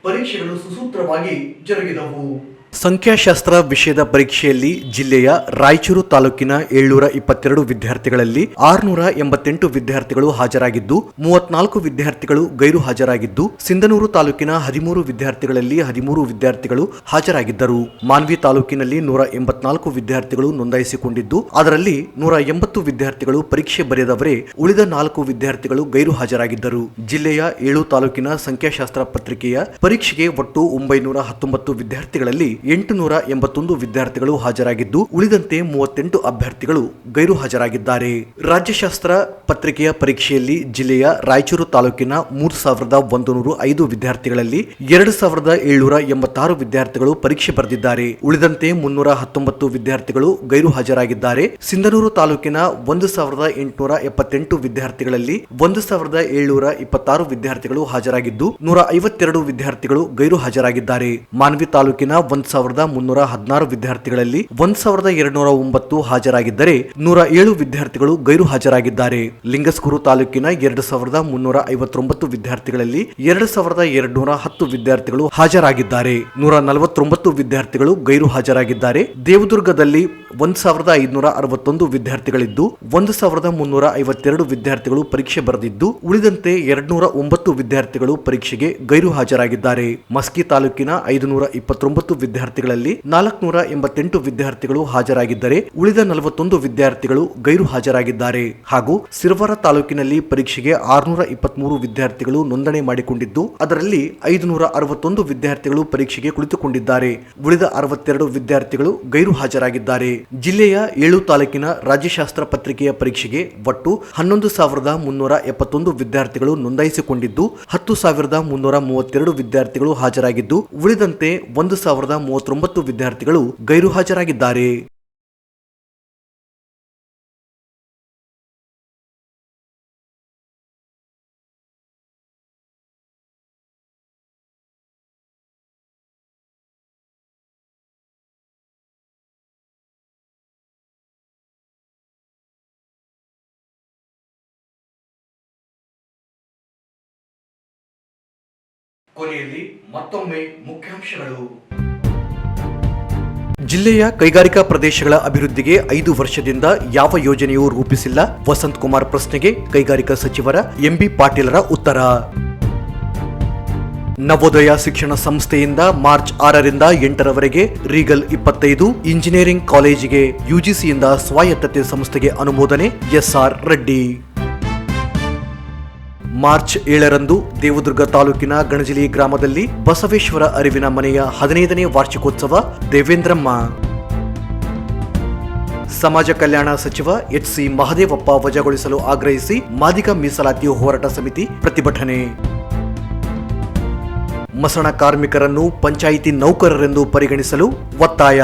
ಪರೀಕ್ಷೆಗಳು ಸುಸೂತ್ರವಾಗಿ ಜರುಗಿದವು. ಸಂಖ್ಯಾಶಾಸ್ತ್ರ ವಿಷಯದ ಪರೀಕ್ಷೆಯಲ್ಲಿ ಜಿಲ್ಲೆಯ ರಾಯಚೂರು ತಾಲೂಕಿನ ಏಳ್ನೂರ ಇಪ್ಪತ್ತೆರಡು ವಿದ್ಯಾರ್ಥಿಗಳಲ್ಲಿ ಆರುನೂರ ಎಂಬತ್ತೆಂಟು ವಿದ್ಯಾರ್ಥಿಗಳು ಹಾಜರಾಗಿದ್ದು, ಮೂವತ್ನಾಲ್ಕು ವಿದ್ಯಾರ್ಥಿಗಳು ಗೈರು ಹಾಜರಾಗಿದ್ದು, ಸಿಂಧನೂರು ತಾಲೂಕಿನ ಹದಿಮೂರು ವಿದ್ಯಾರ್ಥಿಗಳಲ್ಲಿ ಹದಿಮೂರು ವಿದ್ಯಾರ್ಥಿಗಳು ಹಾಜರಾಗಿದ್ದರು. ಮಾನ್ವಿ ತಾಲೂಕಿನಲ್ಲಿ ನೂರ ಎಂಬತ್ನಾಲ್ಕು ವಿದ್ಯಾರ್ಥಿಗಳು ನೋಂದಾಯಿಸಿಕೊಂಡಿದ್ದು, ಅದರಲ್ಲಿ ನೂರ ಎಂಬತ್ತು ವಿದ್ಯಾರ್ಥಿಗಳು ಪರೀಕ್ಷೆ ಬರೆದವರೇ ಉಳಿದ ನಾಲ್ಕು ವಿದ್ಯಾರ್ಥಿಗಳು ಗೈರು ಹಾಜರಾಗಿದ್ದರು. ಜಿಲ್ಲೆಯ ಏಳು ತಾಲೂಕಿನ ಸಂಖ್ಯಾಶಾಸ್ತ್ರ ಪತ್ರಿಕೆಯ ಪರೀಕ್ಷೆಗೆ ಒಟ್ಟು ಒಂಬೈನೂರ ಹತ್ತೊಂಬತ್ತು ವಿದ್ಯಾರ್ಥಿಗಳಲ್ಲಿ ಎಂಟುನೂರ ಎಂಬತ್ತೊಂದು ವಿದ್ಯಾರ್ಥಿಗಳು ಹಾಜರಾಗಿದ್ದು, ಉಳಿದಂತೆ ಮೂವತ್ತೆಂಟು ಅಭ್ಯರ್ಥಿಗಳು ಗೈರು ಹಾಜರಾಗಿದ್ದಾರೆ ರಾಜ್ಯಶಾಸ್ತ್ರ ಪತ್ರಿಕೆಯ ಪರೀಕ್ಷೆಯಲ್ಲಿ ಜಿಲ್ಲೆಯ ರಾಯಚೂರು ತಾಲೂಕಿನ ಮೂರು ಸಾವಿರದ ಒಂದು ಐದು ವಿದ್ಯಾರ್ಥಿಗಳಲ್ಲಿ ಎರಡು ಸಾವಿರದ ಏಳ್ನೂರ ಎಂಬತ್ತಾರು ವಿದ್ಯಾರ್ಥಿಗಳು ಪರೀಕ್ಷೆ ಬರೆದಿದ್ದಾರೆ. ಉಳಿದಂತೆ ಮುನ್ನೂರ ಹತ್ತೊಂಬತ್ತು ವಿದ್ಯಾರ್ಥಿಗಳು ಗೈರು ಹಾಜರಾಗಿದ್ದಾರೆ ಸಿಂಧನೂರು ತಾಲೂಕಿನ ಒಂದು ಸಾವಿರದ ಎಂಟುನೂರ ಎಪ್ಪತ್ತೆಂಟು ವಿದ್ಯಾರ್ಥಿಗಳಲ್ಲಿ ಒಂದು ಸಾವಿರದ ಏಳ್ನೂರ ಇಪ್ಪತ್ತಾರು ವಿದ್ಯಾರ್ಥಿಗಳು ಹಾಜರಾಗಿದ್ದು, ನೂರ ಐವತ್ತೆರಡು ವಿದ್ಯಾರ್ಥಿಗಳು ಗೈರು ಹಾಜರಾಗಿದ್ದಾರೆ ಮಾನ್ವಿ ತಾಲೂಕಿನ ಒಂದ್ ಸಾವಿರದ ಮುನ್ನೂರ ಹದಿನಾರು ವಿದ್ಯಾರ್ಥಿಗಳಲ್ಲಿ ಒಂದ್ ಸಾವಿರದ ಎರಡ್ನೂರ ಒಂಬತ್ತು ಹಾಜರಾಗಿದ್ದರೆ ನೂರ ಏಳು ವಿದ್ಯಾರ್ಥಿಗಳು ಗೈರು ಹಾಜರಾಗಿದ್ದಾರೆ. ಲಿಂಗಸ್ಕೂರು ತಾಲೂಕಿನ ಎರಡು ಸಾವಿರದ ಮುನ್ನೂರ ಐವತ್ತೊಂಬತ್ತು ವಿದ್ಯಾರ್ಥಿಗಳಲ್ಲಿ ಎರಡು ಸಾವಿರದ ಎರಡ್ನೂರ ಹತ್ತು ವಿದ್ಯಾರ್ಥಿಗಳು ಹಾಜರಾಗಿದ್ದಾರೆ. ನೂರ ನಲವತ್ತೊಂಬತ್ತು ವಿದ್ಯಾರ್ಥಿಗಳು ಗೈರು ಹಾಜರಾಗಿದ್ದಾರೆ. ದೇವದುರ್ಗದಲ್ಲಿ ಒಂದ್ ಸಾವಿರದ ಐದುನೂರ ಅರವತ್ತೊಂದು ವಿದ್ಯಾರ್ಥಿಗಳಿದ್ದು, ಒಂದು ಸಾವಿರದ ಮುನ್ನೂರ ಐವತ್ತೆರಡು ವಿದ್ಯಾರ್ಥಿಗಳು ಪರೀಕ್ಷೆ ಬರೆದಿದ್ದು, ಉಳಿದಂತೆ ಎರಡ್ನೂರ ಒಂಬತ್ತು ವಿದ್ಯಾರ್ಥಿಗಳು ಪರೀಕ್ಷೆಗೆ ಗೈರು ಹಾಜರಾಗಿದ್ದಾರೆ ಮಸ್ಕಿ ತಾಲೂಕಿನ ಐದುನೂರ ಇಪ್ಪತ್ತೊಂಬತ್ತು ವಿದ್ಯಾರ್ಥಿಗಳಲ್ಲಿ ನಾಲ್ಕುನೂರ ಎಂಬತ್ತೆಂಟು ವಿದ್ಯಾರ್ಥಿಗಳು ಹಾಜರಾಗಿದ್ದರೆ, ಉಳಿದ ನಲವತ್ತೊಂದು ವಿದ್ಯಾರ್ಥಿಗಳು ಗೈರು ಹಾಜರಾಗಿದ್ದಾರೆ ಹಾಗೂ ಸಿರವಾರ ತಾಲೂಕಿನಲ್ಲಿ ಪರೀಕ್ಷೆಗೆ ಆರುನೂರ ಇಪ್ಪತ್ಮೂರು ವಿದ್ಯಾರ್ಥಿಗಳು ನೋಂದಣಿ ಮಾಡಿಕೊಂಡಿದ್ದು, ಅದರಲ್ಲಿ ಐದುನೂರ ಅರವತ್ತೊಂದು ವಿದ್ಯಾರ್ಥಿಗಳು ಪರೀಕ್ಷೆಗೆ ಕುಳಿತುಕೊಂಡಿದ್ದಾರೆ. ಉಳಿದ ಅರವತ್ತೆರಡು ವಿದ್ಯಾರ್ಥಿಗಳು ಗೈರು ಹಾಜರಾಗಿದ್ದಾರೆ ಜಿಲ್ಲೆಯ ಏಳು ತಾಲೂಕಿನ ರಾಜ್ಯಶಾಸ್ತ್ರ ಪತ್ರಿಕೆಯ ಪರೀಕ್ಷೆಗೆ ಒಟ್ಟು ಹನ್ನೊಂದು ಸಾವಿರದ ಮುನ್ನೂರ ಎಪ್ಪತ್ತೊಂದು ವಿದ್ಯಾರ್ಥಿಗಳು ನೋಂದಾಯಿಸಿಕೊಂಡಿದ್ದು, ಹತ್ತು ಸಾವಿರದ ಮುನ್ನೂರ ಮೂವತ್ತೆರಡು ವಿದ್ಯಾರ್ಥಿಗಳು ಹಾಜರಾಗಿದ್ದು, ಉಳಿದಂತೆ ಒಂದು ಸಾವಿರದ ಮೂವತ್ತೊಂಬತ್ತು ವಿದ್ಯಾರ್ಥಿಗಳು ಗೈರು ಹಾಜರಾಗಿದ್ದಾರೆ ಕೊನೆಯಲ್ಲಿ ಮತ್ತೊಮ್ಮೆ ಮುಖ್ಯಾಂಶಗಳು. ಜಿಲ್ಲೆಯ ಕೈಗಾರಿಕಾ ಪ್ರದೇಶಗಳ ಅಭಿವೃದ್ಧಿಗೆ ಐದು ವರ್ಷದಿಂದ ಯಾವ ಯೋಜನೆಯೂ ರೂಪಿಸಿಲ್ಲ. ವಸಂತ್ ಕುಮಾರ್ ಪ್ರಶ್ನೆಗೆ ಕೈಗಾರಿಕಾ ಸಚಿವರ ಎಂಬಿ ಪಾಟೀಲರ ಉತ್ತರ. ನವೋದಯ ಶಿಕ್ಷಣ ಸಂಸ್ಥೆಯಿಂದ ಮಾರ್ಚ್ ಆರರಿಂದ ಎಂಟರವರೆಗೆ ರೀಗಲ್ ಇಪ್ಪತ್ತೈದು ಇಂಜಿನಿಯರಿಂಗ್ ಕಾಲೇಜಿಗೆ ಯುಜಿಸಿಯಿಂದ ಸ್ವಾಯತ್ತತೆ ಸಂಸ್ಥೆಗೆ ಅನುಮೋದನೆ ಎಸ್ಆರ್ ರೆಡ್ಡಿ. ಮಾರ್ಚ್ ಏಳರಂದು ದೇವದುರ್ಗ ತಾಲೂಕಿನ ಗಣಜಿಲಿ ಗ್ರಾಮದಲ್ಲಿ ಬಸವೇಶ್ವರ ಅರಿವಿನ ಮನೆಯ ಹದಿನೈದನೇ ವಾರ್ಷಿಕೋತ್ಸವ ದೇವೇಂದ್ರಮ್ಮ. ಸಮಾಜ ಕಲ್ಯಾಣ ಸಚಿವ ಎಚ್ ಸಿ ಮಹದೇವಪ್ಪ ವಜಾಗೊಳಿಸಲು ಆಗ್ರಹಿಸಿ ಮಾದಿಗ ಮೀಸಲಾತಿ ಹೋರಾಟ ಸಮಿತಿ ಪ್ರತಿಭಟನೆ. ಮಸಣ ಕಾರ್ಮಿಕರನ್ನು ಪಂಚಾಯಿತಿ ನೌಕರರೆಂದು ಪರಿಗಣಿಸಲು ಒತ್ತಾಯ.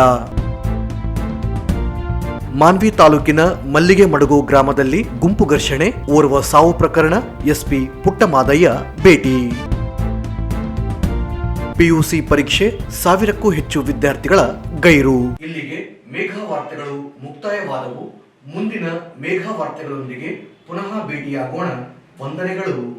ಮಾನ್ವಿ ತಾಲೂಕಿನ ಮಲ್ಲಿಗೆ ಮಡಗು ಗ್ರಾಮದಲ್ಲಿ ಗುಂಪು ಘರ್ಷಣೆ, ಓರ್ವ ಸಾವು ಪ್ರಕರಣ, ಎಸ್ಪಿ ಪುಟ್ಟಮಾದಯ್ಯ ಭೇಟಿ. ಪಿಯುಸಿ ಪರೀಕ್ಷೆ, ಸಾವಿರಕ್ಕೂ ಹೆಚ್ಚು ವಿದ್ಯಾರ್ಥಿಗಳ ಗೈರು. ಇಲ್ಲಿಗೆ ಮೇಘ ವಾರ್ತೆಗಳು ಮುಕ್ತಾಯವಾದವು. ಮುಂದಿನ ಮೇಘ ವಾರ್ತೆಗಳೊಂದಿಗೆ ಪುನಃ ಭೇಟಿಯಾಗೋಣ. ವಂದನೆಗಳು.